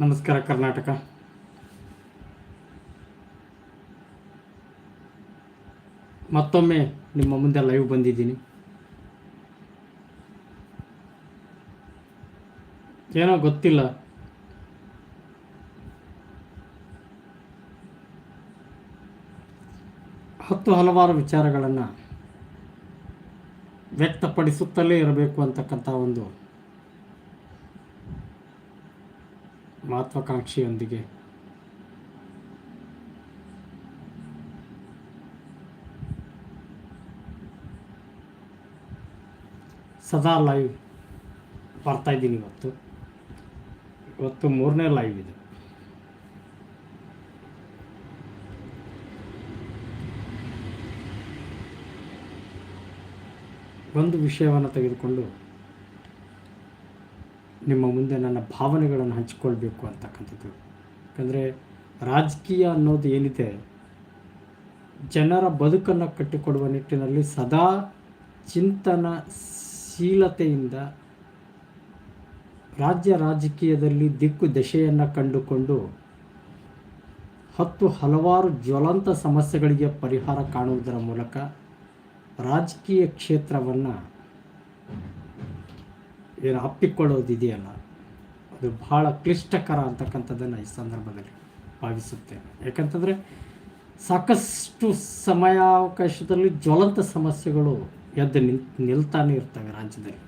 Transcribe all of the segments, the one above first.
ನಮಸ್ಕಾರ, ಕರ್ನಾಟಕ. ಮತ್ತೊಮ್ಮೆ ನಿಮ್ಮ ಮುಂದೆ ಲೈವ್ ಬಂದಿದ್ದೀನಿ. ಏನೋ ಗೊತ್ತಿಲ್ಲ. ಹತ್ತು ಹಲವಾರು ವಿಚಾರಗಳನ್ನು ವ್ಯಕ್ತಪಡಿಸುತ್ತಲೇ ಇರಬೇಕು ಅಂತಕ್ಕಂಥ ಒಂದು ಮಹತ್ವಾಕಾಂಕ್ಷೆಯೊಂದಿಗೆ. ಸದಾ ಲೈವ್ ಬರ್ತಾ ಇದ್ದೀನಿ ಇವತ್ತು. ಇವತ್ತು ಮೂರನೇ ಲೈವ್ ಇದೆ. ಒಂದು ವಿಷಯವನ್ನು ತೆಗೆದುಕೊಂಡು ನಿಮ್ಮ ಮುಂದೆ ನನ್ನ ಭಾವನೆಗಳನ್ನು ಹಂಚಿಕೊಳ್ಬೇಕು ಅಂತಕ್ಕಂಥದ್ದು. ಯಾಕಂದರೆ ರಾಜಕೀಯ ಅನ್ನೋದು ಏನಿದೆ, ಜನರ ಬದುಕನ್ನು ಕಟ್ಟಿಕೊಡುವ ನಿಟ್ಟಿನಲ್ಲಿ ಸದಾ ಚಿಂತನ ಶೀಲತೆಯಿಂದ ರಾಜ್ಯ ರಾಜಕೀಯದಲ್ಲಿ ದಿಕ್ಕು ದಶೆಯನ್ನು ಕಂಡುಕೊಂಡು ಹತ್ತು ಹಲವಾರು ಜ್ವಲಂತ ಸಮಸ್ಯೆಗಳಿಗೆ ಪರಿಹಾರ ಕಾಣುವುದರ ಮೂಲಕ ರಾಜಕೀಯ ಕ್ಷೇತ್ರವನ್ನು ಏನು ಅಪ್ಪಿಕೊಳ್ಳೋದಿದೆಯಲ್ಲ ಅದು ಬಹಳ ಕ್ಲಿಷ್ಟಕರ ಅಂತಕ್ಕಂಥದ್ದನ್ನು ಈ ಸಂದರ್ಭದಲ್ಲಿ ಭಾವಿಸುತ್ತೇನೆ. ಯಾಕಂತಂದರೆ ಸಾಕಷ್ಟು ಸಮಯಾವಕಾಶದಲ್ಲಿ ಜ್ವಲಂತ ಸಮಸ್ಯೆಗಳು ಎದ್ದು ನಿಲ್, ನಿಲ್ತಾನೆ ಇರ್ತವೆ ರಾಜ್ಯದಲ್ಲಿ.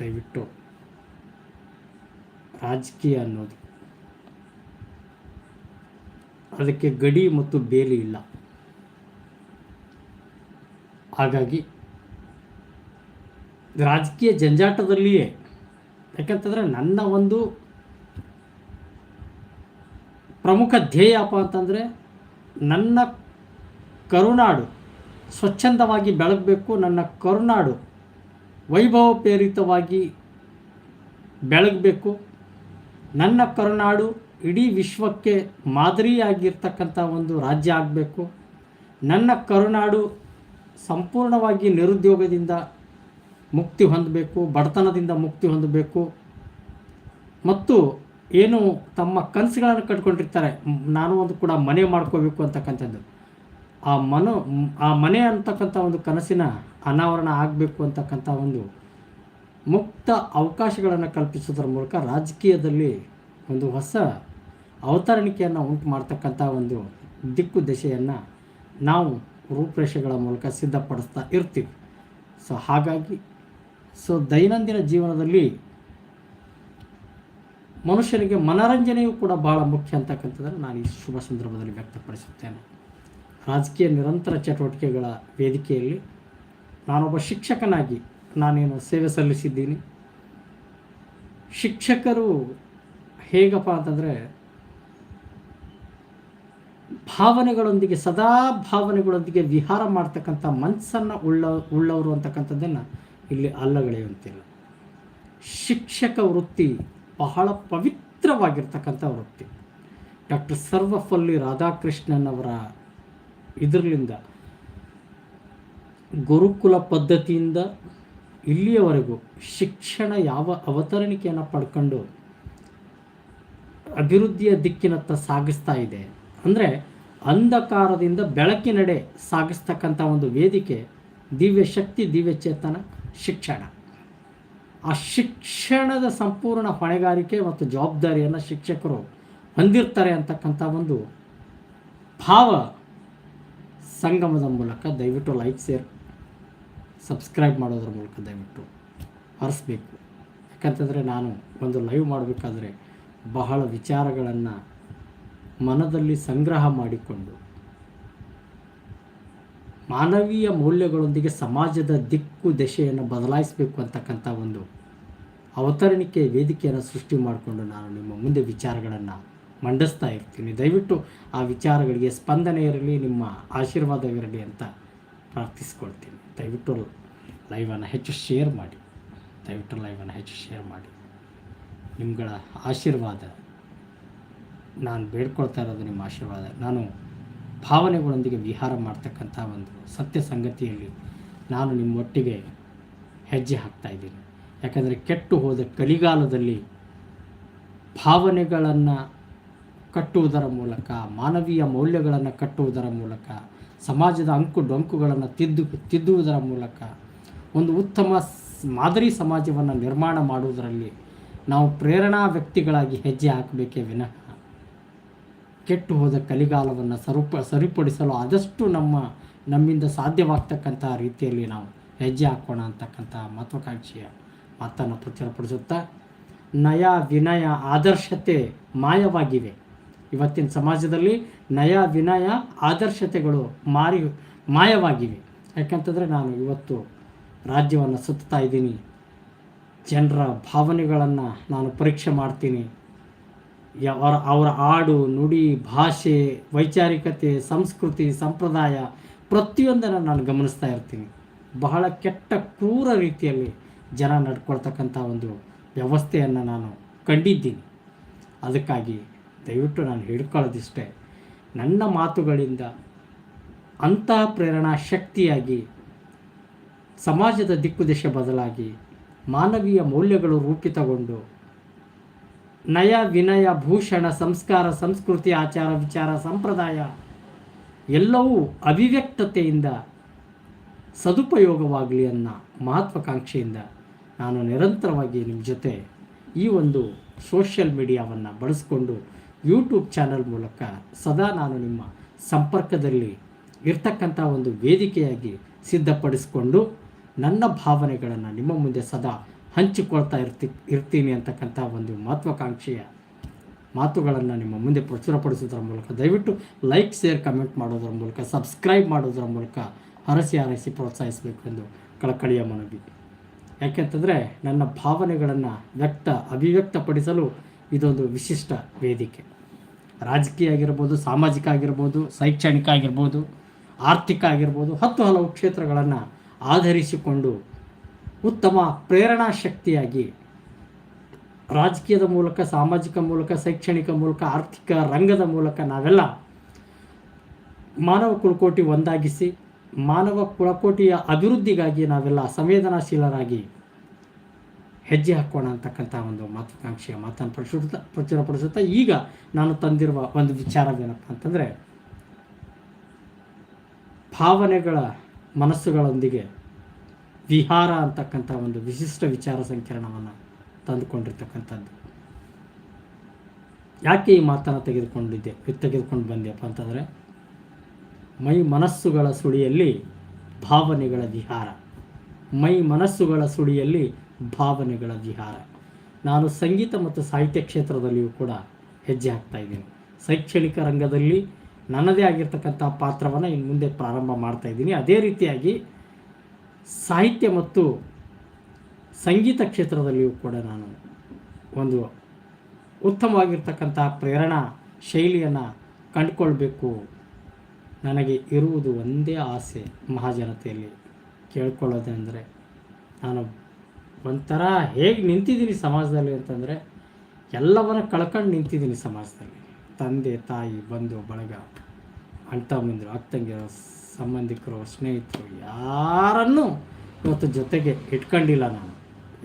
ದಯವಿಟ್ಟು ರಾಜಕೀಯ ಅನ್ನೋದು. ಅದಕ್ಕೆ ಗಡಿ ಮತ್ತು ಬೇಲಿ ಇಲ್ಲ. ಹಾಗಾಗಿ ರಾಜಕೀಯ ಜಂಜಾಟದಲ್ಲಿಯೇ. ಯಾಕಂತಂದರೆ ನನ್ನ ಒಂದು ಪ್ರಮುಖ ಧ್ಯೇಯಪ್ಪ ಅಂತಂದರೆ ನನ್ನ ಕರುನಾಡು ಸ್ವಚ್ಛಂದವಾಗಿ ಬೆಳಗಬೇಕು, ನನ್ನ ಕರುನಾಡು ವೈಭವಪ್ರೇರಿತವಾಗಿ ಬೆಳಗಬೇಕು, ನನ್ನ ಕರುನಾಡು ಇಡೀ ವಿಶ್ವಕ್ಕೆ ಮಾದರಿಯಾಗಿರ್ತಕ್ಕಂಥ ಒಂದು ರಾಜ್ಯ ಆಗಬೇಕು, ನನ್ನ ಕರುನಾಡು ಸಂಪೂರ್ಣವಾಗಿ ನಿರುದ್ಯೋಗದಿಂದ ಮುಕ್ತಿ ಹೊಂದಬೇಕು, ಬಡತನದಿಂದ ಮುಕ್ತಿ ಹೊಂದಬೇಕು. ಮತ್ತು ಏನು ತಮ್ಮ ಕನಸುಗಳನ್ನು ಕಟ್ಕೊಂಡಿರ್ತಾರೆ, ನಾನು ಒಂದು ಕೂಡ ಮನೆ ಮಾಡ್ಕೋಬೇಕು ಅಂತಕ್ಕಂಥದ್ದು. ಆ ಮನ, ಆ ಮನೆ ಅಂತಕ್ಕಂಥ ಒಂದು ಕನಸಿನ ಅನಾವರಣ ಆಗಬೇಕು ಅಂತಕ್ಕಂಥ ಒಂದು ಮುಕ್ತ ಅವಕಾಶಗಳನ್ನು ಕಲ್ಪಿಸೋದ್ರ ಮೂಲಕ ರಾಜಕೀಯದಲ್ಲಿ ಒಂದು ಹೊಸ ಅವತರಣಿಕೆಯನ್ನು ಉಂಟು ಮಾಡ್ತಕ್ಕಂಥ ಒಂದು ದಿಕ್ಕು ದಿಶೆಯನ್ನು ನಾವು ರೂಪರೇಷೆಗಳ ಮೂಲಕ ಸಿದ್ಧಪಡಿಸ್ತಾ ಇರ್ತೀವಿ. ಸೊ ಹಾಗಾಗಿ ಸೊ ದೈನಂದಿನ ಜೀವನದಲ್ಲಿ ಮನುಷ್ಯನಿಗೆ ಮನರಂಜನೆಯೂ ಕೂಡ ಬಹಳ ಮುಖ್ಯ ಅಂತಕ್ಕಂಥದ್ದನ್ನು ನಾನು ಈ ಶುಭ ಸಂದರ್ಭದಲ್ಲಿ ವ್ಯಕ್ತಪಡಿಸುತ್ತೇನೆ. ರಾಜಕೀಯ ನಿರಂತರ ಚಟುವಟಿಕೆಗಳ ವೇದಿಕೆಯಲ್ಲಿ ನಾನೊಬ್ಬ ಶಿಕ್ಷಕನಾಗಿ ನಾನೇನು ಸೇವೆ ಸಲ್ಲಿಸಿದ್ದೀನಿ. ಶಿಕ್ಷಕರು ಹೇಗಪ್ಪ ಅಂತಂದರೆ ಭಾವನೆಗಳೊಂದಿಗೆ, ಸದಾ ಭಾವನೆಗಳೊಂದಿಗೆ ವಿಹಾರ ಮಾಡ್ತಕ್ಕಂಥ ಮನಸ್ಸನ್ನು ಉಳ್ಳ ಉಳ್ಳವರು ಅಂತಕ್ಕಂಥದ್ದನ್ನು ಇಲ್ಲಿ ಅಲ್ಲಗಳೆಯುವಂತಿಲ್ಲ ಶಿಕ್ಷಕ ವೃತ್ತಿ ಬಹಳ ಪವಿತ್ರವಾಗಿರ್ತಕ್ಕಂಥ ವೃತ್ತಿ. ಡಾಕ್ಟರ್ ಸರ್ವಪಲ್ಲಿ ರಾಧಾಕೃಷ್ಣನ್ ಅವರ ಇದರಲ್ಲಿಂದ ಗುರುಕುಲ ಪದ್ಧತಿಯಿಂದ ಇಲ್ಲಿಯವರೆಗೂ ಶಿಕ್ಷಣ ಯಾವ ಅವತರಣಿಕೆಯನ್ನು ಪಡ್ಕೊಂಡು ಅಭಿವೃದ್ಧಿಯ ದಿಕ್ಕಿನತ್ತ ಸಾಗಿಸ್ತಾ ಇದೆ. ಅಂದರೆ ಅಂಧಕಾರದಿಂದ ಬೆಳಕಿನಡೆ ಸಾಗಿಸ್ತಕ್ಕಂಥ ಒಂದು ವೇದಿಕೆ ದಿವ್ಯ ಶಕ್ತಿ ದಿವ್ಯ ಚೇತನ ಶಿಕ್ಷಣ. ಆ ಶಿಕ್ಷಣದ ಸಂಪೂರ್ಣ ಹೊಣೆಗಾರಿಕೆ ಮತ್ತು ಜವಾಬ್ದಾರಿಯನ್ನು ಶಿಕ್ಷಕರು ಹೊಂದಿರ್ತಾರೆ ಅಂತಕ್ಕಂಥ ಒಂದು ಭಾವ ಸಂಗಮದ ಮೂಲಕ ದಯವಿಟ್ಟು ಲೈಕ್ ಶೇರ್ ಸಬ್ಸ್ಕ್ರೈಬ್ ಮಾಡೋದ್ರ ಮೂಲಕ ದಯವಿಟ್ಟು ಹರಿಸ್ಬೇಕು ಯಾಕಂತಂದರೆ ನಾನು ಒಂದು ಲೈವ್ ಮಾಡಬೇಕಾದ್ರೆ ಬಹಳ ವಿಚಾರಗಳನ್ನು ಮನದಲ್ಲಿ ಸಂಗ್ರಹ ಮಾಡಿಕೊಂಡು ಮಾನವೀಯ ಮೌಲ್ಯಗಳೊಂದಿಗೆ ಸಮಾಜದ ದಿಕ್ಕು ದಶೆಯನ್ನು ಬದಲಾಯಿಸಬೇಕು ಅಂತಕ್ಕಂಥ ಒಂದು ಅವತರಣಿಕೆ ವೇದಿಕೆಯನ್ನು ಸೃಷ್ಟಿ ಮಾಡಿಕೊಂಡು ನಾನು ನಿಮ್ಮ ಮುಂದೆ ವಿಚಾರಗಳನ್ನು ಮಂಡಿಸ್ತಾ ಇರ್ತೀನಿ. ದಯವಿಟ್ಟು ಆ ವಿಚಾರಗಳಿಗೆ ಸ್ಪಂದನೆ ಇರಲಿ, ನಿಮ್ಮ ಆಶೀರ್ವಾದವಿರಲಿ ಅಂತ ಪ್ರಾರ್ಥಿಸ್ಕೊಳ್ತೀನಿ. ದಯವಿಟ್ಟು ಲೈವನ್ನು ಹೆಚ್ಚು ಶೇರ್ ಮಾಡಿ. ದಯವಿಟ್ಟು ಲೈವನ್ನು ಹೆಚ್ಚು ಶೇರ್ ಮಾಡಿ. ನಿಮ್ಗಳ ಆಶೀರ್ವಾದ, ನಾನು ಬೇಡ್ಕೊಳ್ತಾ ಇರೋದು ನಿಮ್ಮ ಆಶೀರ್ವಾದ. ನಾನು ಭಾವನೆಗಳೊಂದಿಗೆ ವಿಹಾರ ಮಾಡ್ತಕ್ಕಂಥ ಒಂದು ಸತ್ಯ ಸಂಗತಿಯಲ್ಲಿ ನಾನು ನಿಮ್ಮೊಟ್ಟಿಗೆ ಹೆಜ್ಜೆ ಹಾಕ್ತಾ ಇದ್ದೀನಿ. ಯಾಕಂದರೆ ಕೆಟ್ಟು ಹೋದ ಕಲಿಗಾಲದಲ್ಲಿ ಭಾವನೆಗಳನ್ನು ಕಟ್ಟುವುದರ ಮೂಲಕ, ಮಾನವೀಯ ಮೌಲ್ಯಗಳನ್ನು ಕಟ್ಟುವುದರ ಮೂಲಕ, ಸಮಾಜದ ಅಂಕು ಡೊಂಕುಗಳನ್ನು ತಿದ್ದು, ತಿದ್ದುವುದರ ಮೂಲಕ ಒಂದು ಉತ್ತಮ ಮಾದರಿ ಸಮಾಜವನ್ನು ನಿರ್ಮಾಣ ಮಾಡುವುದರಲ್ಲಿ ನಾವು ಪ್ರೇರಣಾ ವ್ಯಕ್ತಿಗಳಾಗಿ ಹೆಜ್ಜೆ ಹಾಕಬೇಕೇ ವಿನಃ ಕೆಟ್ಟು ಹೋದ ಕಲಿಗಾಲವನ್ನು ಸರೂಪ, ಸರಿಪಡಿಸಲು ಆದಷ್ಟು ನಮ್ಮ, ನಮ್ಮಿಂದ ಸಾಧ್ಯವಾಗ್ತಕ್ಕಂಥ ರೀತಿಯಲ್ಲಿ ನಾವು ಹೆಜ್ಜೆ ಹಾಕೋಣ ಅಂತಕ್ಕಂಥ ಮಹತ್ವಾಕಾಂಕ್ಷೆಯ ಮಾತನ್ನು ಪ್ರಚುರಪಡಿಸುತ್ತಾ ನಯ ವಿನಯ ಆದರ್ಶತೆ ಮಾಯವಾಗಿವೆ. ಇವತ್ತಿನ ಸಮಾಜದಲ್ಲಿ ನಯ ವಿನಯ ಆದರ್ಶತೆಗಳು ಮಾರಿ, ಮಾಯವಾಗಿವೆ. ಯಾಕಂತಂದರೆ ನಾನು ಇವತ್ತು ರಾಜ್ಯವನ್ನು ಸುತ್ತಾ ಇದ್ದೀನಿ. ಜನರ ಭಾವನೆಗಳನ್ನು ನಾನು ಪರೀಕ್ಷೆ ಮಾಡ್ತೀನಿ. ಅವರ ಅವರ ಆಡು, ನುಡಿ, ಭಾಷೆ, ವೈಚಾರಿಕತೆ, ಸಂಸ್ಕೃತಿ, ಸಂಪ್ರದಾಯ ಪ್ರತಿಯೊಂದನ್ನು ನಾನು ಗಮನಿಸ್ತಾ ಇರ್ತೀನಿ. ಬಹಳ ಕೆಟ್ಟ, ಕ್ರೂರ ರೀತಿಯಲ್ಲಿ ಜನ ನಡ್ಕೊಳ್ತಕ್ಕಂಥ ಒಂದು ವ್ಯವಸ್ಥೆಯನ್ನು ನಾನು ಕಂಡಿದ್ದೀನಿ. ಅದಕ್ಕಾಗಿ ದಯವಿಟ್ಟು ನಾನು ಹಿಡ್ಕೊಳ್ಳೋದಿಷ್ಟೇ. ನನ್ನ ಮಾತುಗಳಿಂದ ಅಂತಹ ಪ್ರೇರಣಾ ಶಕ್ತಿಯಾಗಿ ಸಮಾಜದ ದಿಕ್ಕುದಿಶೆ ಬದಲಾಗಿ ಮಾನವೀಯ ಮೌಲ್ಯಗಳು ರೂಪಿತಗೊಂಡು ನಯ ವಿನಯ ಭೂಷಣ ಸಂಸ್ಕಾರ ಸಂಸ್ಕೃತಿ ಆಚಾರ ವಿಚಾರ ಸಂಪ್ರದಾಯ ಎಲ್ಲವೂ ಅವಿವ್ಯಕ್ತತೆಯಿಂದ ಸದುಪಯೋಗವಾಗಲಿ ಅನ್ನೋ ಮಹತ್ವಾಕಾಂಕ್ಷೆಯಿಂದ ನಾನು ನಿರಂತರವಾಗಿ ನಿಮ್ಮ ಜೊತೆ ಈ ಒಂದು ಸೋಷಿಯಲ್ ಮೀಡಿಯಾವನ್ನು ಬಳಸಿಕೊಂಡು ಯೂಟ್ಯೂಬ್ ಚಾನಲ್ ಮೂಲಕ ಸದಾ ನಾನು ನಿಮ್ಮ ಸಂಪರ್ಕದಲ್ಲಿ ಇರ್ತಕ್ಕಂಥ ಒಂದು ವೇದಿಕೆಯಾಗಿ ಸಿದ್ಧಪಡಿಸಿಕೊಂಡು ನನ್ನ ಭಾವನೆಗಳನ್ನು ನಿಮ್ಮ ಮುಂದೆ ಸದಾ ಹಂಚಿಕೊಳ್ತಾ ಇರ್ತಿ, ಇರ್ತೀನಿ ಅಂತಕ್ಕಂಥ ಒಂದು ಮಹತ್ವಾಕಾಂಕ್ಷೆಯ ಮಾತುಗಳನ್ನು ನಿಮ್ಮ ಮುಂದೆ ಪ್ರಚುರಪಡಿಸೋದ್ರ ಮೂಲಕ, ದಯವಿಟ್ಟು ಲೈಕ್, ಶೇರ್, ಕಮೆಂಟ್ ಮಾಡೋದ್ರ ಮೂಲಕ, ಸಬ್ಸ್ಕ್ರೈಬ್ ಮಾಡೋದ್ರ ಮೂಲಕ ಹರಸಿ ಹರಸಿ ಪ್ರೋತ್ಸಾಹಿಸಬೇಕು ಎಂದು ಕಳಕಳಿಯ ಮನವಿ. ಯಾಕೆಂತಂದರೆ ನನ್ನ ಭಾವನೆಗಳನ್ನು ವ್ಯಕ್ತ, ಅಭಿವ್ಯಕ್ತಪಡಿಸಲು ಇದೊಂದು ವಿಶಿಷ್ಟ ವೇದಿಕೆ. ರಾಜಕೀಯ ಆಗಿರ್ಬೋದು, ಸಾಮಾಜಿಕ ಆಗಿರ್ಬೋದು, ಶೈಕ್ಷಣಿಕ ಆಗಿರ್ಬೋದು, ಆರ್ಥಿಕ ಆಗಿರ್ಬೋದು, ಹತ್ತು ಹಲವು ಕ್ಷೇತ್ರಗಳನ್ನು ಆಧರಿಸಿಕೊಂಡು ಉತ್ತಮ ಪ್ರೇರಣಾ ಶಕ್ತಿಯಾಗಿ ರಾಜಕೀಯದ ಮೂಲಕ, ಸಾಮಾಜಿಕ ಮೂಲಕ, ಶೈಕ್ಷಣಿಕ ಮೂಲಕ, ಆರ್ಥಿಕ ರಂಗದ ಮೂಲಕ ನಾವೆಲ್ಲ ಮಾನವ ಕುಲಕೋಟಿ ಒಂದಾಗಿಸಿ, ಮಾನವ ಕುಲಕೋಟಿಯ ಅಭಿವೃದ್ಧಿಗಾಗಿ ನಾವೆಲ್ಲ ಸಂವೇದನಾಶೀಲರಾಗಿ ಹೆಜ್ಜೆ ಹಾಕೋಣ ಅಂತಕ್ಕಂಥ ಒಂದು ಮಹತ್ವಾಕಾಂಕ್ಷೆಯ ಮಾತನ್ನು ಪ್ರಚುರ ಪ್ರಚುರಪಡಿಸುತ್ತಾ ಈಗ ನಾನು ತಂದಿರುವ ಒಂದು ವಿಚಾರವೇನಪ್ಪ ಅಂತಂದರೆ, ಭಾವನೆಗಳ ಮನಸ್ಸುಗಳೊಂದಿಗೆ ವಿಹಾರ ಅಂತಕ್ಕಂಥ ಒಂದು ವಿಶಿಷ್ಟ ವಿಚಾರ ಸಂಕಿರಣವನ್ನು ತಂದುಕೊಂಡಿರ್ತಕ್ಕಂಥದ್ದು. ಯಾಕೆ ಈ ಮಾತನ್ನು ತೆಗೆದುಕೊಂಡಿದ್ದೆ, ತೆಗೆದುಕೊಂಡು ಬಂದ್ಯಪ್ಪ ಅಂತಂದರೆ, ಮೈ ಮನಸ್ಸುಗಳ ಸುಳಿಯಲ್ಲಿ ಭಾವನೆಗಳ ವಿಹಾರ. ಮೈ ಮನಸ್ಸುಗಳ ಸುಳಿಯಲ್ಲಿ ಭಾವನೆಗಳ ವಿಹಾರ. ನಾನು ಸಂಗೀತ ಮತ್ತು ಸಾಹಿತ್ಯ ಕ್ಷೇತ್ರದಲ್ಲಿಯೂ ಕೂಡ ಹೆಜ್ಜೆ ಹಾಕ್ತಾ ಇದ್ದೀನಿ. ಶೈಕ್ಷಣಿಕ ರಂಗದಲ್ಲಿ ನನ್ನದೇ ಆಗಿರ್ತಕ್ಕಂಥ ಪಾತ್ರವನ್ನು ಇನ್ನು ಮುಂದೆ ಪ್ರಾರಂಭ ಮಾಡ್ತಾ ಇದ್ದೀನಿ. ಅದೇ ರೀತಿಯಾಗಿ ಸಾಹಿತ್ಯ ಮತ್ತು ಸಂಗೀತ ಕ್ಷೇತ್ರದಲ್ಲಿಯೂ ಕೂಡ ನಾನು ಒಂದು ಉತ್ತಮವಾಗಿರ್ತಕ್ಕಂಥ ಪ್ರೇರಣಾ ಶೈಲಿಯನ್ನು ಕಂಡುಕೊಳ್ಬೇಕು. ನನಗೆ ಇರುವುದು ಒಂದೇ ಆಸೆ ಮಹಾಜನತೆಯಲ್ಲಿ ಕೇಳ್ಕೊಳ್ಳೋದೆಂದರೆ. ನಾನು ಒಂಥರ ಹೇಗೆ ನಿಂತಿದ್ದೀನಿ ಸಮಾಜದಲ್ಲಿ ಅಂತಂದರೆ, ಎಲ್ಲವನ್ನ ಕಳ್ಕೊಂಡು ನಿಂತಿದ್ದೀನಿ ಸಮಾಜದಲ್ಲಿ. ತಂದೆ, ತಾಯಿ, ಬಂಧು, ಬಳಗ, ಅಣ್ಣ, ತಮ್ಮಂದಿರು ಅಕ್ಕ ತಂಗಿರು ಸಂಬಂಧಿಕರು, ಸ್ನೇಹಿತರು ಯಾರನ್ನು ಇವತ್ತು ಜೊತೆಗೆ ಇಟ್ಕೊಂಡಿಲ್ಲ ನಾನು.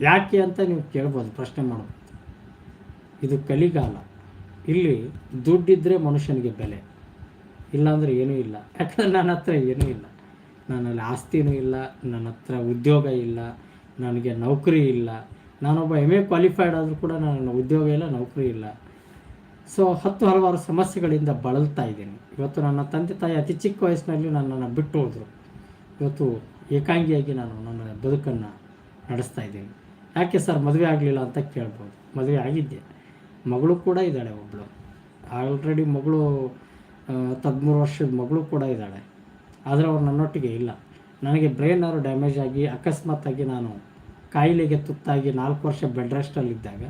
ಯಾಕೆ ಅಂತ ನೀವು ಕೇಳ್ಬೋದು, ಪ್ರಶ್ನೆ ಮಾಡ್ಬೋದು. ಇದು ಕಲಿಗಾಲ. ಇಲ್ಲಿ ದುಡ್ಡಿದ್ದರೆ ಮನುಷ್ಯನಿಗೆ ಬೆಲೆ. ಇಲ್ಲಾಂದರೆ ಏನೂ ಇಲ್ಲ. ಯಾಕಂದರೆ ನನ್ನ ಹತ್ರ ಏನೂ ಇಲ್ಲ. ನನ್ನಲ್ಲಿ ಆಸ್ತಿನೂ ಇಲ್ಲ, ನನ್ನ ಹತ್ರ ಉದ್ಯೋಗ ಇಲ್ಲ, ನನಗೆ ನೌಕರಿ ಇಲ್ಲ. ನಾನೊಬ್ಬ ಎಂ ಎ ಕ್ವಾಲಿಫೈಡ್ ಆದರೂ ಕೂಡ ನನ್ನ ಉದ್ಯೋಗ ಇಲ್ಲ, ನೌಕರಿ ಇಲ್ಲ. ಸೊ ಹತ್ತು ಹಲವಾರು ಸಮಸ್ಯೆಗಳಿಂದ ಬಳಲ್ತಾ ಇದ್ದೀನಿ. ಇವತ್ತು ನನ್ನ ತಂದೆ ತಾಯಿ ಅತಿ ಚಿಕ್ಕ ವಯಸ್ಸಿನಲ್ಲಿ ನನ್ನನ್ನು ಬಿಟ್ಟು ಹೋದರು ಇವತ್ತು ಏಕಾಂಗಿಯಾಗಿ ನಾನು ನನ್ನ ಬದುಕನ್ನು ನಡೆಸ್ತಾ ಇದ್ದೀನಿ. ಯಾಕೆ ಸರ್ ಮದುವೆ ಆಗಲಿಲ್ಲ ಅಂತ ಕೇಳ್ಬೋದು. ಮದುವೆ ಆಗಿದ್ದೆ. ಮಗಳು ಕೂಡ ಇದ್ದಾಳೆ ಒಬ್ಬಳು ಆಲ್ರೆಡಿ ಮಗಳು ಹದಿಮೂರು ವರ್ಷದ ಮಗಳು ಕೂಡ ಇದ್ದಾಳೆ. ಆದರೆ ಅವ್ರು ನನ್ನೊಟ್ಟಿಗೆ ಇಲ್ಲ. ನನಗೆ ಬ್ರೈನ್ ಅವರು ಡ್ಯಾಮೇಜ್ ಆಗಿ ಅಕಸ್ಮಾತ್ತಾಗಿ ನಾನು ಕಾಯಿಲೆಗೆ ತುತ್ತಾಗಿ ನಾಲ್ಕು ವರ್ಷ ಬೆಡ್ ರೆಸ್ಟಲ್ಲಿದ್ದಾಗ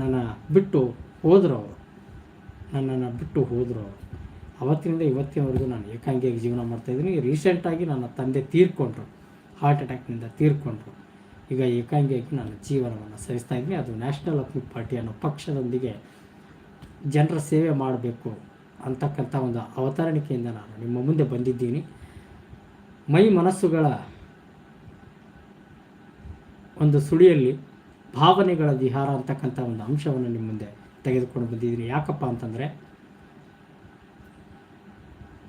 ನನ್ನ ಬಿಟ್ಟು ಹೋದರು ಅವರು. ನನ್ನನ್ನು ಬಿಟ್ಟು ಹೋದರು. ಅವತ್ತಿನಿಂದ ಇವತ್ತಿನವರೆಗೂ ನಾನು ಏಕಾಂಗಿಯಾಗಿ ಜೀವನ ಮಾಡ್ತಾಯಿದ್ದೀನಿ ರೀಸೆಂಟಾಗಿ ನನ್ನ ತಂದೆ ತೀರ್ಕೊಂಡ್ರು. ಹಾರ್ಟ್ ಅಟ್ಯಾಕ್ನಿಂದ ತೀರ್ಕೊಂಡ್ರು. ಈಗ ಏಕಾಂಗಿಯಾಗಿ ನಾನು ಜೀವನವನ್ನು ಸರಿಸ್ತಾ ಇದ್ದೀನಿ. ಅದು ನ್ಯಾಷನಲ್ ಅಪ್ನಿ ಪಾರ್ಟಿ ಅನ್ನೋ ಪಕ್ಷದೊಂದಿಗೆ ಜನರ ಸೇವೆ ಮಾಡಬೇಕು ಅಂತಕ್ಕಂಥ ಒಂದು ಅವತರಣಿಕೆಯಿಂದ ನಾನು ನಿಮ್ಮ ಮುಂದೆ ಬಂದಿದ್ದೀನಿ. ಮೈ ಮನಸ್ಸುಗಳ ಒಂದು ಸುಳಿಯಲ್ಲಿ ಭಾವನೆಗಳ ವಿಹಾರ ಅಂತಕ್ಕಂಥ ಒಂದು ಅಂಶವನ್ನು ನಿಮ್ಮ ಮುಂದೆ ತೆಗೆದುಕೊಂಡು ಬಂದಿದ್ದೀನಿ ಯಾಕಪ್ಪ ಅಂತಂದರೆ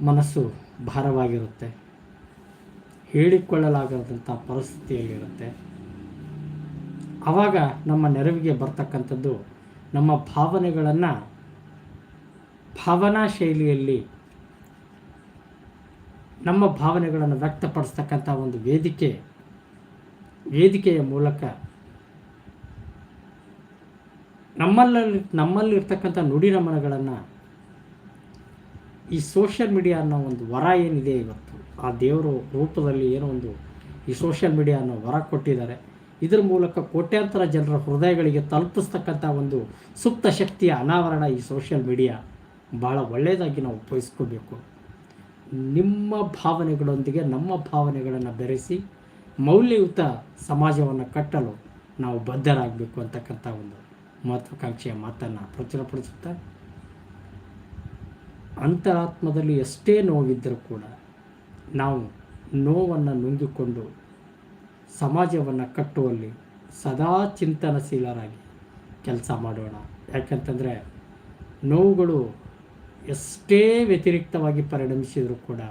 ಮನಸ್ಸು ಭಾರವಾಗಿರುತ್ತೆ. ಹೇಳಿಕೊಳ್ಳಲಾಗದಂಥ ಪರಿಸ್ಥಿತಿಯಲ್ಲಿರುತ್ತೆ. ಆವಾಗ ನಮ್ಮ ನೆರವಿಗೆ ಬರ್ತಕ್ಕಂಥದ್ದು ನಮ್ಮ ಭಾವನೆಗಳನ್ನು ಭಾವನಾ ಶೈಲಿಯಲ್ಲಿ ನಮ್ಮ ಭಾವನೆಗಳನ್ನು ವ್ಯಕ್ತಪಡಿಸ್ತಕ್ಕಂಥ ಒಂದು ವೇದಿಕೆ, ವೇದಿಕೆಯ ಮೂಲಕ ನಮ್ಮಲ್ಲಿ ನಮ್ಮಲ್ಲಿರ್ತಕ್ಕಂಥ ನುಡಿನಮನಗಳನ್ನು ಈ ಸೋಷಿಯಲ್ ಮೀಡಿಯಾ ಅನ್ನೋ ಒಂದು ವರ ಏನಿದೆ ಇವತ್ತು? ಆ ದೇವರು ರೂಪದಲ್ಲಿ ಏನೋ ಒಂದು ಈ ಸೋಷಿಯಲ್ ಮೀಡಿಯಾ ಅನ್ನೋ ವರ ಕೊಟ್ಟಿದ್ದಾರೆ. ಇದರ ಮೂಲಕ ಕೋಟ್ಯಾಂತರ ಜನರ ಹೃದಯಗಳಿಗೆ ತಲುಪಿಸ್ತಕ್ಕಂಥ ಒಂದು ಸುಪ್ತ ಶಕ್ತಿಯ ಅನಾವರಣ ಈ ಸೋಷಿಯಲ್ ಮೀಡಿಯಾ ಭಾಳ ಒಳ್ಳೆಯದಾಗಿ ನಾವು ಉಪಯೋಗಿಸ್ಕೋಬೇಕು. ನಿಮ್ಮ ಭಾವನೆಗಳೊಂದಿಗೆ ನಮ್ಮ ಭಾವನೆಗಳನ್ನು ಬೆರೆಸಿ ಮೌಲ್ಯಯುತ ಸಮಾಜವನ್ನು ಕಟ್ಟಲು ನಾವು ಬದ್ಧರಾಗಬೇಕು ಅಂತಕ್ಕಂಥ ಒಂದು ಮಹತ್ವಾಕಾಂಕ್ಷೆಯ ಮಾತನ್ನು ಪ್ರಚುರಪಡಿಸುತ್ತಾ ಅಂತರಾತ್ಮದಲ್ಲಿ ಎಷ್ಟೇ ನೋವಿದ್ದರೂ ಕೂಡ ನಾವು ನೋವನ್ನು ನುಂಗಿಕೊಂಡು ಸಮಾಜವನ್ನು ಕಟ್ಟುವಲ್ಲಿ ಸದಾ ಚಿಂತನಶೀಲರಾಗಿ ಕೆಲಸ ಮಾಡೋಣ. ಯಾಕಂತಂದರೆ ನೋವುಗಳು ಎಷ್ಟೇ ವ್ಯತಿರಿಕ್ತವಾಗಿ ಪರಿಣಮಿಸಿದರೂ ಕೂಡ,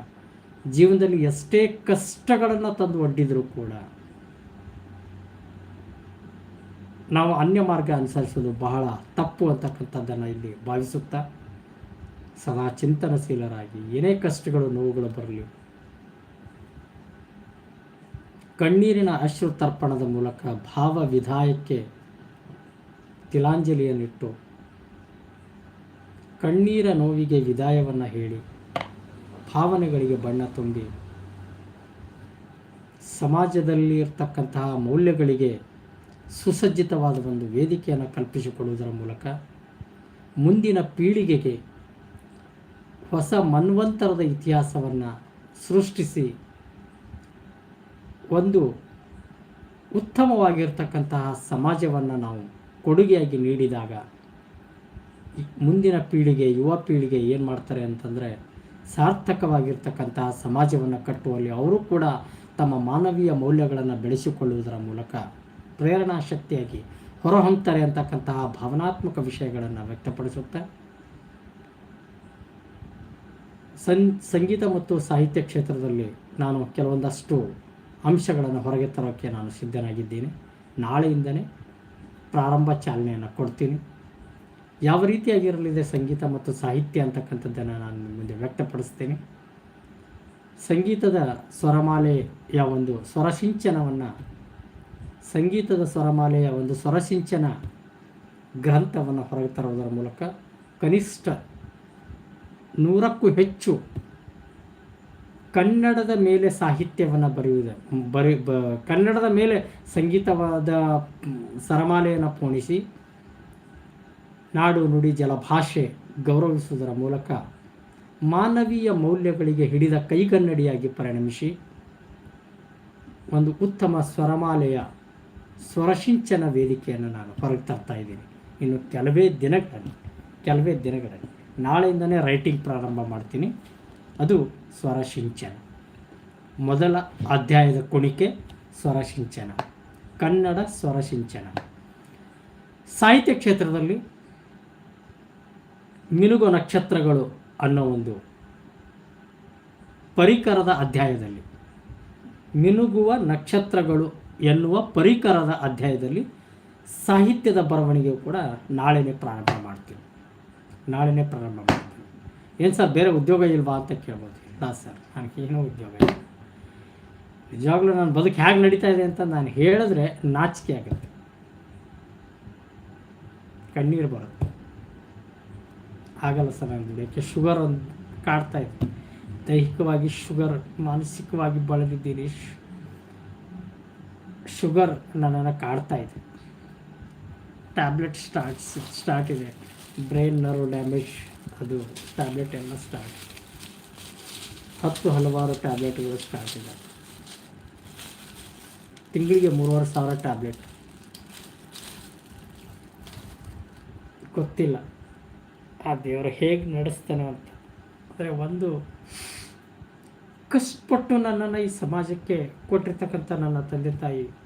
ಜೀವನದಲ್ಲಿ ಎಷ್ಟೇ ಕಷ್ಟಗಳನ್ನು ತಂದು ಒಡ್ಡಿದರೂ ಕೂಡ ನಾವು ಅನ್ಯ ಮಾರ್ಗ ಅನುಸರಿಸೋದು ಬಹಳ ತಪ್ಪು ಅಂತಕ್ಕಂಥದ್ದನ್ನು ಇಲ್ಲಿ ಭಾವಿಸುತ್ತಾ ಸದಾ ಚಿಂತನಶೀಲರಾಗಿ ಏನೇ ಕಷ್ಟಗಳು ನೋವುಗಳು ಬರಲಿ, ಕಣ್ಣೀರಿನ ಅಶ್ರು ತರ್ಪಣದ ಮೂಲಕ ಭಾವ ವಿಧಾಯಕ್ಕೆ ತಿಲಾಂಜಲಿಯನ್ನಿಟ್ಟು ಕಣ್ಣೀರ ನೋವಿಗೆ ವಿದಾಯವನ್ನು ಹೇಳಿ ಭಾವನೆಗಳಿಗೆ ಬಣ್ಣ ತುಂಬಿ ಸಮಾಜದಲ್ಲಿ ಇರ್ತಕ್ಕಂತಹ ಮೌಲ್ಯಗಳಿಗೆ ಸುಸಜ್ಜಿತವಾದ ಒಂದು ವೇದಿಕೆಯನ್ನು ಕಲ್ಪಿಸಿಕೊಳ್ಳುವುದರ ಮೂಲಕ ಮುಂದಿನ ಪೀಳಿಗೆಗೆ ಹೊಸ ಮನ್ವಂತರದ ಇತಿಹಾಸವನ್ನು ಸೃಷ್ಟಿಸಿ ಒಂದು ಉತ್ತಮವಾಗಿರ್ತಕ್ಕಂತಹ ಸಮಾಜವನ್ನು ನಾವು ಕೊಡುಗೆಯಾಗಿ ನೀಡಿದಾಗ ಮುಂದಿನ ಪೀಳಿಗೆ, ಯುವ ಪೀಳಿಗೆ ಏನು ಮಾಡ್ತಾರೆ ಅಂತಂದರೆ ಸಾರ್ಥಕವಾಗಿರ್ತಕ್ಕಂತಹ ಸಮಾಜವನ್ನು ಕಟ್ಟುವಲ್ಲಿ ಅವರು ಕೂಡ ತಮ್ಮ ಮಾನವೀಯ ಮೌಲ್ಯಗಳನ್ನು ಬೆಳೆಸಿಕೊಳ್ಳುವುದರ ಮೂಲಕ ಪ್ರೇರಣಾ ಶಕ್ತಿಯಾಗಿ ಹೊರಹೊಂತಾರೆ ಅಂತಕ್ಕಂತಹ ಭಾವನಾತ್ಮಕ ವಿಷಯಗಳನ್ನು ವ್ಯಕ್ತಪಡಿಸುತ್ತಾ, ಸಂ, ಸಂಗೀತ ಮತ್ತು ಸಾಹಿತ್ಯ ಕ್ಷೇತ್ರದಲ್ಲಿ ನಾನು ಕೆಲವೊಂದಷ್ಟು ಅಂಶಗಳನ್ನು ಹೊರಗೆ ತರೋಕ್ಕೆ ನಾನು ಸಿದ್ಧನಾಗಿದ್ದೇನೆ. ನಾಳೆಯಿಂದನೇ ಪ್ರಾರಂಭ ಚಾಲನೆಯನ್ನು ಕೊಡ್ತೀನಿ. ಯಾವ ರೀತಿಯಾಗಿರಲಿದೆ ಸಂಗೀತ ಮತ್ತು ಸಾಹಿತ್ಯ ಅಂತಕ್ಕಂಥದ್ದನ್ನು ನಾನು ಮುಂದೆ ವ್ಯಕ್ತಪಡಿಸ್ತೇನೆ. ಸಂಗೀತದ ಸ್ವರಮಾಲೆಯ ಒಂದು ಸ್ವರಸಿಂಚನವನ್ನು ಸಂಗೀತದ ಸ್ವರಮಾಲೆಯ ಒಂದು ಸ್ವರಸಿಂಚನ ಗ್ರಂಥವನ್ನು ಹೊರಗೆ ತರುವುದರ ಮೂಲಕ ಕನಿಷ್ಠ ನೂರಕ್ಕೂ ಹೆಚ್ಚು ಕನ್ನಡದ ಮೇಲೆ ಸಾಹಿತ್ಯವನ್ನು ಬರೆಯುವುದು, ಬರೆ, ಬ, ಕನ್ನಡದ ಮೇಲೆ ಸಂಗೀತವಾದ ಸರಮಾಲೆಯನ್ನು ಪೋಣಿಸಿ ನಾಡು ನುಡಿ ಜಲಭಾಷೆ ಗೌರವಿಸುವುದರ ಮೂಲಕ ಮಾನವೀಯ ಮೌಲ್ಯಗಳಿಗೆ ಹಿಡಿದ ಕೈಗನ್ನಡಿಯಾಗಿ ಪರಿಣಮಿಸಿ ಒಂದು ಉತ್ತಮ ಸ್ವರಮಾಲೆಯ ಸ್ವರಸಿಂಚನ ವೇದಿಕೆಯನ್ನು ನಾನು ಹೊರಗೆ ತರ್ತಾ ಇದ್ದೀನಿ. ಇನ್ನು ಕೆಲವೇ ದಿನಗಳಲ್ಲಿ ಕೆಲವೇ ದಿನಗಳಲ್ಲಿ ನಾಳೆಯಿಂದನೇ ರೈಟಿಂಗ್ ಪ್ರಾರಂಭ ಮಾಡ್ತೀನಿ. ಅದು ಸ್ವರಸಿಂಚನ. ಮೊದಲ ಅಧ್ಯಾಯದ ಕುಣಿಕೆ, ಸ್ವರಸಿಂಚನ. ಕನ್ನಡ ಸ್ವರಸಿಂಚನ. ಸಾಹಿತ್ಯ ಕ್ಷೇತ್ರದಲ್ಲಿ ಮಿನುಗು ನಕ್ಷತ್ರಗಳು ಅನ್ನೋ ಒಂದು ಪರಿಕರದ ಅಧ್ಯಾಯದಲ್ಲಿ ಮಿನುಗುವ ನಕ್ಷತ್ರಗಳು ಎನ್ನುವ ಪರಿಕರದ ಅಧ್ಯಾಯದಲ್ಲಿ ಸಾಹಿತ್ಯದ ಬರವಣಿಗೆಯು ಕೂಡ ನಾಳೆನೇ ಪ್ರಾರಂಭ ಮಾಡ್ತೀನಿ. ನಾಳೆನೇ ಪ್ರಾರಂಭ ಮಾಡ್ತೀನಿ. ಏನು ಸರ್, ಬೇರೆ ಉದ್ಯೋಗ ಇಲ್ವಾ ಅಂತ ಕೇಳ್ಬೋದು. ಇಲ್ಲ ಸರ್, ನನಗೆ ಏನೂ ಉದ್ಯೋಗ ಇಲ್ಲ. ನಿಜವಾಗ್ಲೂ ನನ್ನ ಬದುಕು ಹೇಗೆ ನಡೀತಾ ಇದೆ ಅಂತ ನಾನು ಹೇಳಿದ್ರೆ ನಾಚಿಕೆ ಆಗುತ್ತೆ. ಕಣ್ಣೀರು ಬರುತ್ತೆ. ಆಗಲ್ಲ ಸರ್ ನಾನು ಯಾಕೆ ಶುಗರ್ ಒಂದು ಕಾಡ್ತಾ ಇದೆ. ದೈಹಿಕವಾಗಿ ಶುಗರ್, ಮಾನಸಿಕವಾಗಿ ಬಳಲಿದ್ದೀನಿ. ಶುಗರ್ ನನ್ನನ್ನು ಕಾಡ್ತಾ ಇದೆ. ಟ್ಯಾಬ್ಲೆಟ್ ಸ್ಟಾರ್ಟ್ಸ್ ಸ್ಟಾರ್ಟ್ ಇದೆ. ಬ್ರೈನ್ ನರ್ವ್ ಡ್ಯಾಮೇಜ್ ಅದು ಟ್ಯಾಬ್ಲೆಟ್ ಎಲ್ಲ ಸ್ಟಾರ್ಟ್ ಹತ್ತು ಹಲವಾರು ಟ್ಯಾಬ್ಲೆಟ್ಗಳು ಸ್ಟಾರ್ಟ್ ಇದೆ. ತಿಂಗಳಿಗೆ ಮೂರುವರೆ ಸಾವಿರ ಟ್ಯಾಬ್ಲೆಟ್ ಗೊತ್ತಿಲ್ಲ. ಆ ದೇವರು ಹೇಗೆ ನಡೆಸ್ತಾನೋ ಅಂತ. ಅಂದರೆ ಒಂದು ಕಷ್ಟಪಟ್ಟು ನನ್ನನ್ನು ಈ ಸಮಾಜಕ್ಕೆ ಕೊಟ್ಟಿರ್ತಕ್ಕಂಥ ನನ್ನ ತಂದೆ ತಾಯಿ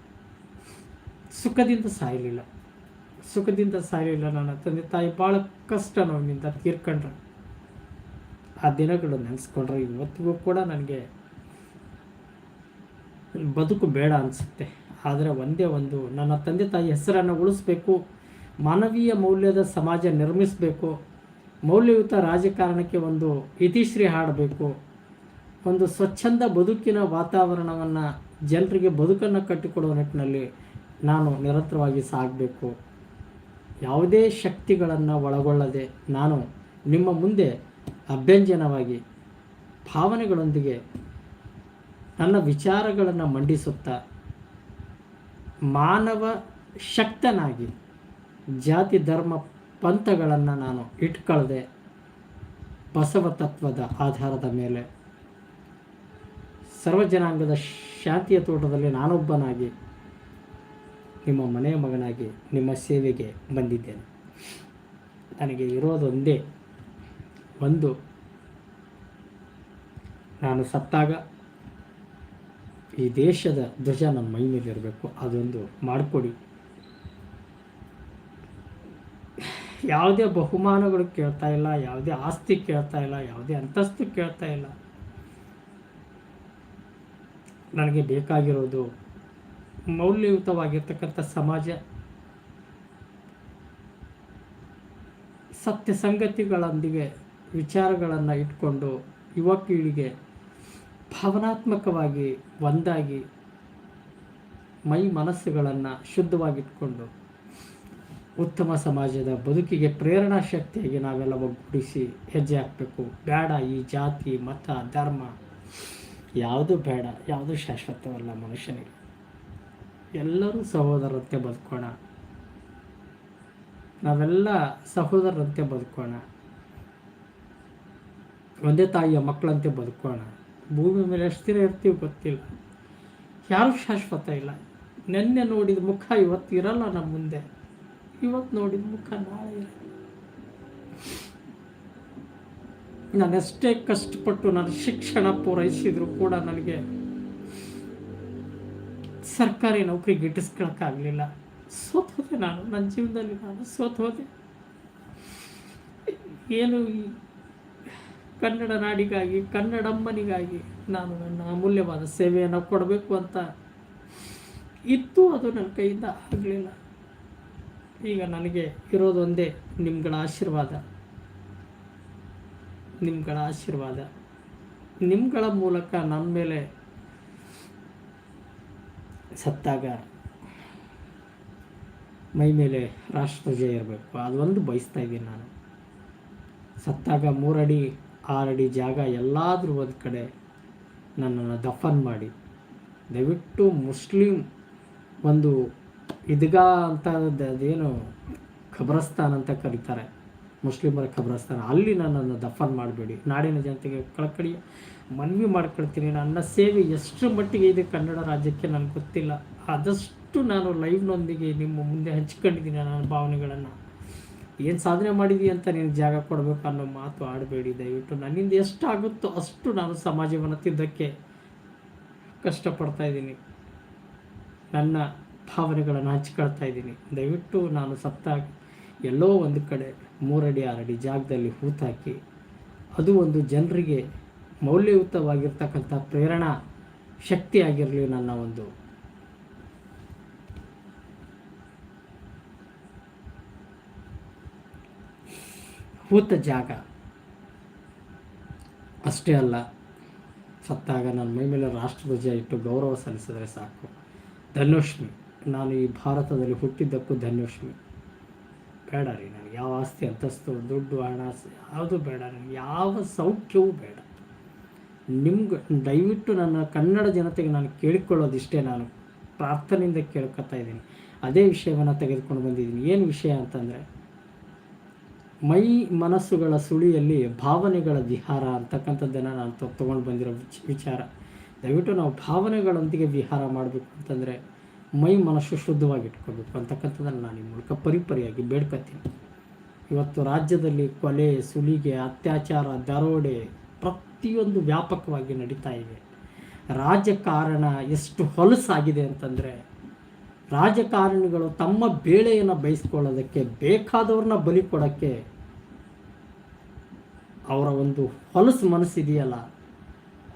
ಸುಖದಿಂದ ಸಾಯಲಿಲ್ಲ. ಸುಖದಿಂದ ಸಾಯಲಿಲ್ಲ. ನನ್ನ ತಂದೆ ತಾಯಿ ಭಾಳ ಕಷ್ಟ ನೋವಿನಿಂದ ತೀರ್ಕೊಂಡ್ರು. ಆ ದಿನಗಳು ನೆನೆಸ್ಕೊಂಡ್ರೆ ಇವತ್ತಿಗೂ ಕೂಡ ನನಗೆ ಬದುಕು ಬೇಡ ಅನಿಸುತ್ತೆ. ಆದರೆ ಒಂದೇ ಒಂದು, ನನ್ನ ತಂದೆ ತಾಯಿ ಹೆಸರನ್ನು ಉಳಿಸ್ಬೇಕು, ಮಾನವೀಯ ಮೌಲ್ಯದ ಸಮಾಜ ನಿರ್ಮಿಸಬೇಕು, ಮೌಲ್ಯಯುತ ರಾಜಕಾರಣಕ್ಕೆ ಒಂದು ಇತಿಶ್ರೀ ಹಾಡಬೇಕು, ಒಂದು ಸ್ವಚ್ಛಂದ ಬದುಕಿನ ವಾತಾವರಣವನ್ನು ಜನರಿಗೆ ಬದುಕನ್ನು ಕಟ್ಟಿಕೊಡುವ ನಿಟ್ಟಿನಲ್ಲಿ ನಾನು ನಿರಂತರವಾಗಿ ಸಾಗಬೇಕು. ಯಾವುದೇ ಶಕ್ತಿಗಳನ್ನು ಒಳಗೊಳ್ಳದೆ ನಾನು ನಿಮ್ಮ ಮುಂದೆ ಅಭ್ಯಂಜನವಾಗಿ ಭಾವನೆಗಳೊಂದಿಗೆ ನನ್ನ ವಿಚಾರಗಳನ್ನು ಮಂಡಿಸುತ್ತಾ ಮಾನವ ಶಕ್ತನಾಗಿ ಜಾತಿ, ಧರ್ಮ, ಪಂಥಗಳನ್ನು ನಾನು ಇಟ್ಕೊಳ್ಳದೆ ಬಸವ ತತ್ವದ ಆಧಾರದ ಮೇಲೆ. ಸರ್ವಜನಾಂಗದ ಶಾಂತಿಯ ತೋಟದಲ್ಲಿ ನಾನೊಬ್ಬನಾಗಿ ನಿಮ್ಮ ಮನೆಯ ಮಗನಾಗಿ ನಿಮ್ಮ ಸೇವೆಗೆ ಬಂದಿದ್ದೇನೆ. ನನಗೆ ಇರೋದೊಂದೇ ಒಂದು. ನಾನು ಸತ್ತಾಗ ಈ ದೇಶದ ಧ್ವಜ ನನ್ನ ಮೈ ಮೇಲೆ ಇರಬೇಕು. ಅದೊಂದು ಮಾಡಿಕೊಡಿ. ಯಾವುದೇ ಬಹುಮಾನಗಳು ಕೇಳ್ತಾ ಇಲ್ಲ, ಯಾವುದೇ ಆಸ್ತಿ ಕೇಳ್ತಾ ಇಲ್ಲ, ಯಾವುದೇ ಅಂತಸ್ತು ಕೇಳ್ತಾ ಇಲ್ಲ. ನನಗೆ ಬೇಕಾಗಿರೋದು ಮೌಲ್ಯಯುತವಾಗಿರ್ತಕ್ಕಂಥ ಸಮಾಜ. ಸತ್ಯ ಸಂಗತಿಗಳೊಂದಿಗೆ ವಿಚಾರಗಳನ್ನು ಇಟ್ಕೊಂಡು ಯುವ ಪೀಳಿಗೆ ಭಾವನಾತ್ಮಕವಾಗಿ ಒಂದಾಗಿ ಮೈ ಮನಸ್ಸುಗಳನ್ನು ಶುದ್ಧವಾಗಿಟ್ಕೊಂಡು ಉತ್ತಮ ಸಮಾಜದ ಬದುಕಿಗೆ ಪ್ರೇರಣಾ ಶಕ್ತಿಯಾಗಿ ನಾವೆಲ್ಲ ಒಗ್ಗೂಡಿಸಿ ಹೆಜ್ಜೆ ಹಾಕಬೇಕು. ಬೇಡ ಈ ಜಾತಿ, ಮತ, ಧರ್ಮ. ಯಾವುದು ಬೇಡ, ಯಾವುದು ಶಾಶ್ವತವಲ್ಲ ಮನುಷ್ಯನಿಗೆ. ಎಲ್ಲರೂ ಸಹೋದರಂತೆ ಬದುಕೋಣ. ನಾವೆಲ್ಲ ಸಹೋದರರಂತೆ ಬದುಕೋಣ. ಒಂದೇ ತಾಯಿಯ ಮಕ್ಕಳಂತೆ ಬದುಕೋಣ. ಭೂಮಿ ಮೇಲೆ ಎಷ್ಟು ದಿನ ಇರ್ತೀವಿ ಗೊತ್ತಿಲ್ಲ. ಯಾರು ಶಾಶ್ವತ ಇಲ್ಲ. ನೆನ್ನೆ ನೋಡಿದ ಮುಖ ಇವತ್ತು ಇರಲ್ಲ ನಮ್ಮ ಮುಂದೆ. ಇವತ್ತು ನೋಡಿದ ಮುಖ ನಾಳೆ ಇರಲ್ಲ. ನಾನು ಎಷ್ಟೇ ಕಷ್ಟಪಟ್ಟು ನಾನು ಶಿಕ್ಷಣ ಪೂರೈಸಿದ್ರು ಕೂಡ ನನಗೆ ಸರ್ಕಾರಿ ನೌಕರಿ ಗಿಟ್ಟಿಸ್ಕೊಳಕ್ಕಾಗಲಿಲ್ಲ. ಹೋದೆ ನಾನು. ನನ್ನ ಜೀವನದಲ್ಲಿ ನಾನು ಸೋತೋದೆ ಏನು ಈ ಕನ್ನಡ ನಾಡಿಗಾಗಿ ಕನ್ನಡಮ್ಮನಿಗಾಗಿ ನಾನು ನನ್ನ ಅಮೂಲ್ಯವಾದ ಸೇವೆಯನ್ನು ಕೊಡಬೇಕು ಅಂತ ಇತ್ತು. ಅದು ನನ್ನ ಕೈಯಿಂದ ಆಗಲಿಲ್ಲ. ಈಗ ನನಗೆ ಇರೋದೊಂದೇ ನಿಮ್ಗಳ ಆಶೀರ್ವಾದ. ನಿಮ್ಗಳ ಆಶೀರ್ವಾದ. ನಿಮ್ಗಳ ಮೂಲಕ ನನ್ನ ಮೇಲೆ ಸತ್ತಾಗ ಮೈ ಮೇಲೆ ರಾಷ್ಟ್ರಧ್ವಜ ಇರಬೇಕು ಅದೊಂದು ಬಯಸ್ತಾ ಇದ್ದೀನಿ ನಾನು. ಸತ್ತಾಗ ಮೂರಡಿ, ಆರಡಿ ಜಾಗ ಎಲ್ಲಾದರೂ ಒಂದು ಕಡೆ ನನ್ನನ್ನು ದಫನ್ ಮಾಡಿ. ದಯವಿಟ್ಟು ಮುಸ್ಲಿಂ ಒಂದು ಇದ್ಗಾ ಅಂತ ಅದೇನು ಖಬ್ರಸ್ತಾನ್ ಅಂತ ಕರೀತಾರೆ. ಮುಸ್ಲಿಮರ ಖಬ್ರಸ್ತಾನ ಅಲ್ಲಿ ನನ್ನನ್ನು ದಫನ್ ಮಾಡಬೇಡಿ. ನಾಡಿನ ಜನತೆಗೆ ಕಳಕಳಿ. ಮನವಿ ಮಾಡ್ಕೊಳ್ತೀನಿ. ನನ್ನ ಸೇವೆ ಎಷ್ಟು ಮಟ್ಟಿಗೆ ಇದೆ ಕನ್ನಡ ರಾಜ್ಯಕ್ಕೆ ನನಗೆ ಗೊತ್ತಿಲ್ಲ. ಆದಷ್ಟು ನಾನು ಲೈವ್ನೊಂದಿಗೆ ನಿಮ್ಮ ಮುಂದೆ ಹಂಚ್ಕೊಂಡಿದ್ದೀನಿ ನನ್ನ ಭಾವನೆಗಳನ್ನು. ಏನು ಸಾಧನೆ ಮಾಡಿದೀವಿ ಅಂತ ನಿನಗೆ ಜಾಗ ಕೊಡಬೇಕು ಅನ್ನೋ ಮಾತು ಆಡಬೇಡಿ. ದಯವಿಟ್ಟು ನನ್ನಿಂದ ಎಷ್ಟಾಗುತ್ತೋ ಅಷ್ಟು ನಾನು ಸಮಾಜವನ್ನು ತಿದ್ದಕ್ಕೆ ಕಷ್ಟಪಡ್ತಾ ಇದ್ದೀನಿ. ನನ್ನ ಭಾವನೆಗಳನ್ನು ಹಂಚ್ಕೊಳ್ತಾ ಇದ್ದೀನಿ. ದಯವಿಟ್ಟು ನಾನು ಸತ್ತಾಗ ಎಲ್ಲೋ ಒಂದು ಕಡೆ ಮೂರಡಿ ಆರಡಿ ಜಾಗದಲ್ಲಿ ಹೂತಾಕಿ, ಅದು ಒಂದು ಜನರಿಗೆ ಮೌಲ್ಯಯುತವಾಗಿರ್ತಕ್ಕಂಥ ಪ್ರೇರಣಾ ಶಕ್ತಿಯಾಗಿರಲಿ ನನ್ನ ಒಂದು ಹೂತ ಜಾಗ. ಅಷ್ಟೇ ಅಲ್ಲ, ಸತ್ತಾಗ ನನ್ನ ಮೈ ಮೇಲೆ ರಾಷ್ಟ್ರಧ್ವಜ ಇಟ್ಟು ಗೌರವ ಸಲ್ಲಿಸಿದ್ರೆ ಸಾಕು. ಧನುಷ್ಮಿ ನಾನು ಈ ಭಾರತದಲ್ಲಿ ಹುಟ್ಟಿದ್ದಕ್ಕೂ ಧನ್ಯೋಷ್ಮಿ. ಬೇಡ ರೀ ನನಗೆ. ಯಾವ ಆಸ್ತಿ ಅಂತಸ್ತು, ದುಡ್ಡು, ಹಣ ಯಾವುದು ಬೇಡ ನನಗೆ. ಯಾವ ಸೌಖ್ಯವೂ ಬೇಡ. ನಿಮ್ಗೆ, ದಯವಿಟ್ಟು ನನ್ನ ಕನ್ನಡ ಜನತೆಗೆ ನಾನು ಕೇಳಿಕೊಳ್ಳೋದಿಷ್ಟೇ ನಾನು ಪ್ರಾರ್ಥನೆಯಿಂದ ಕೇಳ್ಕೊತಾ ಇದ್ದೀನಿ. ಅದೇ ವಿಷಯವನ್ನು ತೆಗೆದುಕೊಂಡು ಬಂದಿದ್ದೀನಿ. ಏನು ವಿಷಯ ಅಂತಂದರೆ, ಮೈ ಮನಸ್ಸುಗಳ ಸುಳಿಯಲ್ಲಿ ಭಾವನೆಗಳ ವಿಹಾರ ಅಂತಕ್ಕಂಥದ್ದನ್ನು ನಾನು ತೊಗೊಂಡು ಬಂದಿರೋ ವಿಚಾರ. ದಯವಿಟ್ಟು ನಾವು ಭಾವನೆಗಳೊಂದಿಗೆ ವಿಹಾರ ಮಾಡಬೇಕು ಅಂತಂದರೆ ಮೈ ಮನಸ್ಸು ಶುದ್ಧವಾಗಿ ಅಂತಕ್ಕಂಥದ್ದನ್ನು ನಾನು ಈ ಮೂಲಕ ಪರಿಪರಿಯಾಗಿ ಬೇಡ್ಕೊತೀನಿ. ಇವತ್ತು ರಾಜ್ಯದಲ್ಲಿ ಕೊಲೆ, ಸುಲಿಗೆ, ಅತ್ಯಾಚಾರ, ದರೋಡೆ ಪ್ರತಿಯೊಂದು ವ್ಯಾಪಕವಾಗಿ ನಡೀತಾ ಇದೆ. ರಾಜಕಾರಣ ಎಷ್ಟು ಹೊಲಸಾಗಿದೆ ಅಂತಂದರೆ ರಾಜಕಾರಣಿಗಳು ತಮ್ಮ ಬೇಳೆಯನ್ನು ಬಯಸ್ಕೊಳ್ಳೋದಕ್ಕೆ, ಬೇಕಾದವ್ರನ್ನ ಬಲಿ ಕೊಡೋಕ್ಕೆ ಅವರ ಒಂದು ಹೊಲಸು ಮನಸ್ಸಿದೆಯಲ್ಲ,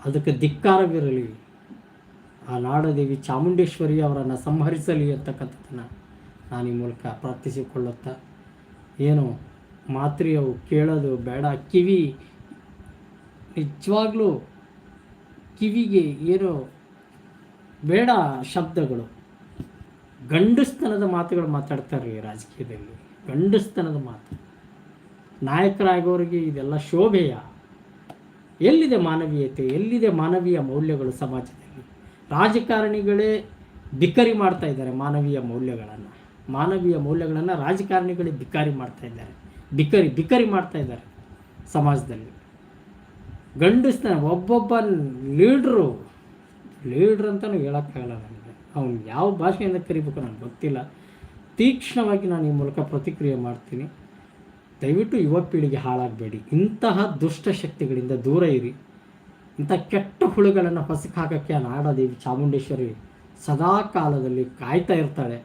ಅದಕ್ಕೆ ಧಿಕ್ಕಾರವಿರಲಿ. ಆ ನಾಡದೇವಿ ಚಾಮುಂಡೇಶ್ವರಿ ಅವರನ್ನು ಸಂಹರಿಸಲಿ ಅಂತಕ್ಕಂಥದ್ದನ್ನು ನಾನು ಈ ಮೂಲಕ ಪ್ರಾರ್ಥಿಸಿಕೊಳ್ಳುತ್ತಾ, ಏನು ಮಾತ್ರಿಯವು ಕೇಳೋದು ಬೇಡ. ಕಿವಿ ನಿಜವಾಗ್ಲೂ ಕಿವಿಗೆ ಏನು ಬೇಡ ಶಬ್ದಗಳು. ಗಂಡುಸ್ತನದ ಮಾತುಗಳು ಮಾತಾಡ್ತಾರೆ ರಾಜಕೀಯದಲ್ಲಿ. ಗಂಡುಸ್ತನದ ಮಾತು. ನಾಯಕರಾಗೋರಿಗೆ ಇದೆಲ್ಲ ಶೋಭೆಯ. ಎಲ್ಲಿದೆ ಮಾನವೀಯತೆ? ಎಲ್ಲಿದೆ ಮಾನವೀಯ ಮೌಲ್ಯಗಳು ಸಮಾಜದಲ್ಲಿ? ರಾಜಕಾರಣಿಗಳೇ ಬಿಕ್ಕರಿ ಮಾಡ್ತಾ ಇದ್ದಾರೆ ಮಾನವೀಯ ಮೌಲ್ಯಗಳನ್ನು. ಮಾನವೀಯ ಮೌಲ್ಯಗಳನ್ನು ರಾಜಕಾರಣಿಗಳೇ ಬಿಕ್ಕಾರಿ ಮಾಡ್ತಾ ಇದ್ದಾರೆ. ಬಿಕ್ಕರಿ ಬಿಕ್ಕರಿ ಮಾಡ್ತಾ ಇದ್ದಾರೆ ಸಮಾಜದಲ್ಲಿ. ಗಂಡಸ್ತ ಒಬ್ಬೊಬ್ಬ ಲೀಡ್ರು, ಲೀಡ್ರ್ ಅಂತಲೂ ಹೇಳೋಕ್ಕಾಗಲ್ಲ ನನಗೆ. ಅವ್ನು ಯಾವ ಭಾಷೆಯಿಂದ ಕರಿಬೇಕು ನನಗೆ ಗೊತ್ತಿಲ್ಲ. ತೀಕ್ಷ್ಣವಾಗಿ ನಾನು ಈ ಮೂಲಕ ಪ್ರತಿಕ್ರಿಯೆ ಮಾಡ್ತೀನಿ. ದಯವಿಟ್ಟು ಯುವ ಪೀಳಿಗೆ ಹಾಳಾಗಬೇಡಿ. ಇಂತಹ ದುಷ್ಟ ಶಕ್ತಿಗಳಿಂದ ದೂರ ಇರಿ. ಇಂಥ ಕೆಟ್ಟ ಹುಳುಗಳನ್ನು ಹೊಸಕ್ಕೆ ಹಾಕೋಕ್ಕೆ ನಾಡದೇವಿ ಚಾಮುಂಡೇಶ್ವರಿ ಸದಾ ಕಾಲದಲ್ಲಿ ಕಾಯ್ತಾ ಇರ್ತಾಳೆ.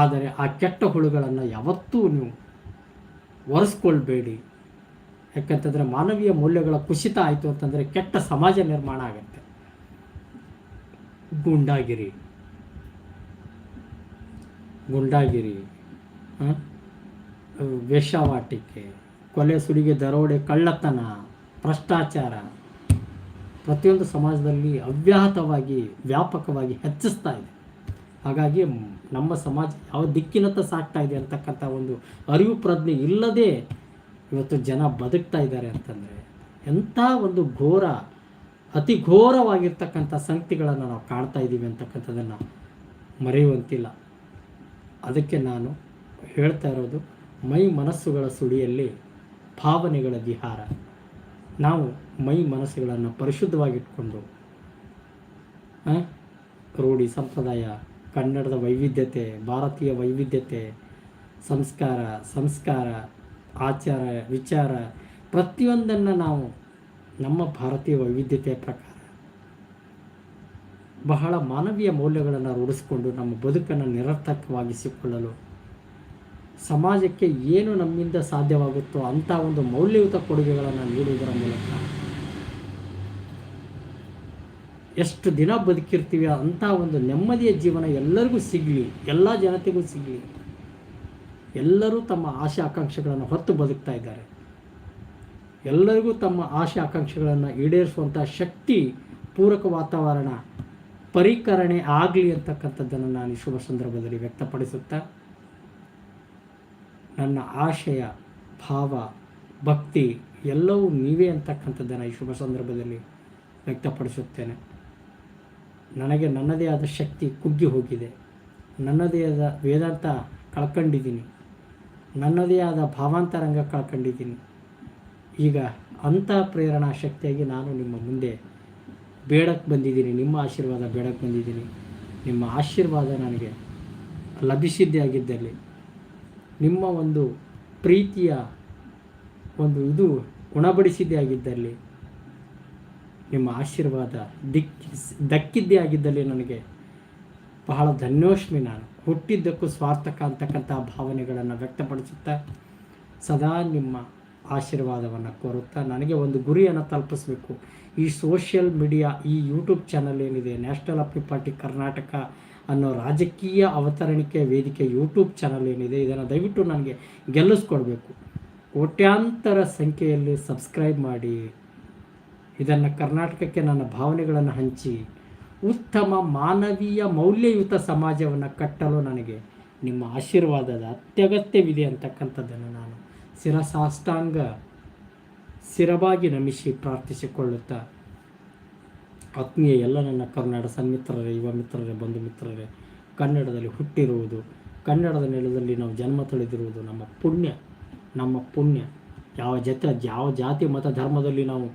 ಆದರೆ ಆ ಕೆಟ್ಟ ಹುಳುಗಳನ್ನು ಯಾವತ್ತೂ ನೀವು ಒರೆಸ್ಕೊಳ್ಬೇಡಿ. ಯಾಕಂತಂದರೆ ಮಾನವೀಯ ಮೌಲ್ಯಗಳ ಕುಸಿತ ಆಯಿತು ಅಂತಂದರೆ ಕೆಟ್ಟ ಸಮಾಜ ನಿರ್ಮಾಣ ಆಗುತ್ತೆ. ಗುಂಡಾಗಿರಿ. ಗುಂಡಾಗಿರಿ ವೇಷವಾಟಿಕೆ, ಕೊಲೆ ಸುಲಿಗೆ ದರೋಡೆ, ಕಳ್ಳತನ, ಭ್ರಷ್ಟಾಚಾರ ಪ್ರತಿಯೊಂದು ಸಮಾಜದಲ್ಲಿ ಅವ್ಯಾಹತವಾಗಿ, ವ್ಯಾಪಕವಾಗಿ ಹೆಚ್ಚಿಸ್ತಾ ಇದೆ. ಹಾಗಾಗಿ ನಮ್ಮ ಸಮಾಜ ಯಾವ ದಿಕ್ಕಿನತ್ತ ಸಾಕ್ತಾ ಇದೆ ಅಂತಕ್ಕಂಥ ಒಂದು ಅರಿವು, ಪ್ರಜ್ಞೆ ಇಲ್ಲದೆ ಇವತ್ತು ಜನ ಬದುಕ್ತಾ ಇದ್ದಾರೆ ಅಂತಂದರೆ ಎಂಥ ಒಂದು ಘೋರ, ಅತಿ ಘೋರವಾಗಿರ್ತಕ್ಕಂಥ ಸಂಗತಿಗಳನ್ನು ನಾವು ಕಾಣ್ತಾ ಇದ್ದೀವಿ ಅಂತಕ್ಕಂಥದ್ದನ್ನು ಮರೆಯುವಂತಿಲ್ಲ. ಅದಕ್ಕೆ ನಾನು ಹೇಳ್ತಾ ಇರೋದು, ಮೈ ಮನಸ್ಸುಗಳ ಸುಳಿಯಲ್ಲಿ ಭಾವನೆಗಳ ವಿಹಾರ. ನಾವು ಮೈ ಮನಸ್ಸುಗಳನ್ನು ಪರಿಶುದ್ಧವಾಗಿಟ್ಕೊಂಡು ರೂಢಿ ಸಂಪ್ರದಾಯ, ಕನ್ನಡದ ವೈವಿಧ್ಯತೆ, ಭಾರತೀಯ ವೈವಿಧ್ಯತೆ, ಸಂಸ್ಕಾರ ಸಂಸ್ಕಾರ, ಆಚಾರ, ವಿಚಾರ, ಪ್ರತಿಯೊಂದನ್ನು ನಾವು ನಮ್ಮ ಭಾರತೀಯ ವೈವಿಧ್ಯತೆಯ ಪ್ರಕಾರ ಬಹಳ ಮಾನವೀಯ ಮೌಲ್ಯಗಳನ್ನು ರೂಢಿಸಿಕೊಂಡು ನಮ್ಮ ಬದುಕನ್ನು ನಿರರ್ಥಕವಾಗಿಸಿಕೊಳ್ಳಲು ಸಮಾಜಕ್ಕೆ ಏನು ನಮ್ಮಿಂದ ಸಾಧ್ಯವಾಗುತ್ತೋ ಅಂಥ ಒಂದು ಮೌಲ್ಯಯುತ ಕೊಡುಗೆಗಳನ್ನು ನೀಡುವುದರ ಮೂಲಕ ಎಷ್ಟು ದಿನ ಬದುಕಿರ್ತೀವಿ ಅಂತ ಒಂದು ನೆಮ್ಮದಿಯ ಜೀವನ ಎಲ್ಲರಿಗೂ ಸಿಗಲಿ, ಎಲ್ಲ ಜನತೆಗೂ ಸಿಗಲಿ. ಎಲ್ಲರೂ ತಮ್ಮ ಆಶೆ ಆಕಾಂಕ್ಷೆಗಳನ್ನು ಹೊತ್ತು ಬದುಕ್ತಾ ಇದ್ದಾರೆ. ಎಲ್ಲರಿಗೂ ತಮ್ಮ ಆಶೆ ಆಕಾಂಕ್ಷೆಗಳನ್ನು ಈಡೇರಿಸುವಂಥ ಶಕ್ತಿ, ಪೂರಕ ವಾತಾವರಣ, ಪರಿಕರಣೆ ಆಗಲಿ ಅಂತಕ್ಕಂಥದ್ದನ್ನು ನಾನು ಈ ಶುಭ ಸಂದರ್ಭದಲ್ಲಿ ವ್ಯಕ್ತಪಡಿಸುತ್ತಾ, ನನ್ನ ಆಶಯ, ಭಾವ, ಭಕ್ತಿ ಎಲ್ಲವೂ ನೀವೇ ಅಂತಕ್ಕಂಥದ್ದನ್ನು ಈ ಶುಭ ಸಂದರ್ಭದಲ್ಲಿ ವ್ಯಕ್ತಪಡಿಸುತ್ತೇನೆ. ನನಗೆ ನನ್ನದೇ ಆದ ಶಕ್ತಿ ಕುಗ್ಗಿ ಹೋಗಿದೆ. ನನ್ನದೇ ಆದ ವೇದಾಂತ ಕಳ್ಕೊಂಡಿದ್ದೀನಿ. ನನ್ನದೇ ಆದ ಭಾವಾಂತರಂಗ ಕಳ್ಕೊಂಡಿದ್ದೀನಿ. ಈಗ ಅಂಥ ಪ್ರೇರಣಾ ಶಕ್ತಿಯಾಗಿ ನಾನು ನಿಮ್ಮ ಮುಂದೆ ಬೇಡಕ್ಕೆ ಬಂದಿದ್ದೀನಿ. ನಿಮ್ಮ ಆಶೀರ್ವಾದ ಬೇಡಕ್ಕೆ ಬಂದಿದ್ದೀನಿ. ನಿಮ್ಮ ಆಶೀರ್ವಾದ ನನಗೆ ಲಭಿಸಿದ್ದೇ ಆಗಿದ್ದಲ್ಲಿ ನಿಮ್ಮ ಒಂದು ಪ್ರೀತಿಯ ಒಂದು ಇದು ಉಣಬಡಿಸಿದ್ದೇ ಆಗಿದ್ದಲ್ಲಿ ನಿಮ್ಮ ಆಶೀರ್ವಾದ ದಿಕ್ಕಿ ದಕ್ಕಿದ್ದೇ ಆಗಿದ್ದಲ್ಲಿ ನನಗೆ ಬಹಳ ಧನ್ಯೋಷ್ಮಿ ನಾನು. ಹುಟ್ಟಿದ್ದಕ್ಕೂ ಸ್ವಾರ್ಥಕ ಅಂತಕ್ಕಂಥ ಭಾವನೆಗಳನ್ನು ವ್ಯಕ್ತಪಡಿಸುತ್ತಾ ಸದಾ ನಿಮ್ಮ ಆಶೀರ್ವಾದವನ್ನು ಕೋರುತ್ತಾ ನನಗೆ ಒಂದು ಗುರಿಯನ್ನು ತಲುಪಿಸಬೇಕು. ಈ ಸೋಷಿಯಲ್ ಮೀಡಿಯಾ, ಈ ಯೂಟ್ಯೂಬ್ ಚಾನಲ್ ಏನಿದೆ, ನ್ಯಾಷನಲ್ ಅಪ್ಲಿ ಪಾರ್ಟಿ ಕರ್ನಾಟಕ ಅನ್ನೋ ರಾಜಕೀಯ ಅವತರಣಿಕೆ ವೇದಿಕೆ ಯೂಟ್ಯೂಬ್ ಚಾನಲ್ ಏನಿದೆ, ಇದನ್ನು ದಯವಿಟ್ಟು ನನಗೆ ಗೆಲ್ಲಿಸ್ಕೊಡ್ಬೇಕು. ಕೋಟ್ಯಾಂತರ ಸಂಖ್ಯೆಯಲ್ಲಿ ಸಬ್ಸ್ಕ್ರೈಬ್ ಮಾಡಿ. ಇದನ್ನು ಕರ್ನಾಟಕಕ್ಕೆ ನನ್ನ ಭಾವನೆಗಳನ್ನು ಹಂಚಿ ಉತ್ತಮ ಮಾನವೀಯ ಮೌಲ್ಯಯುತ ಸಮಾಜವನ್ನು ಕಟ್ಟಲು ನನಗೆ ನಿಮ್ಮ ಆಶೀರ್ವಾದದ ಅತ್ಯಗತ್ಯವಿದೆ ಅಂತಕ್ಕಂಥದ್ದನ್ನು ನಾನು ಶಿರಸಾಷ್ಟಾಂಗ ಸ್ಥಿರವಾಗಿ ನಮಿಸಿ ಪ್ರಾರ್ಥಿಸಿಕೊಳ್ಳುತ್ತಾ ಆತ್ಮೀಯ ಎಲ್ಲ ನನ್ನ ಕನ್ನಡ ಸನ್ಮಿತ್ರರೇ, ಯುವ ಮಿತ್ರರೇ, ಬಂಧು ಮಿತ್ರರೇ, ಕನ್ನಡದಲ್ಲಿ ಹುಟ್ಟಿರುವುದು, ಕನ್ನಡದ ನೆಲದಲ್ಲಿ ನಾವು ಜನ್ಮ ತಳೆದಿರುವುದು ನಮ್ಮ ಪುಣ್ಯ ನಮ್ಮ ಪುಣ್ಯ. ಯಾವ ಜತ, ಯಾವ ಜಾತಿ, ಮತ, ಧರ್ಮದಲ್ಲಿ ನಾವು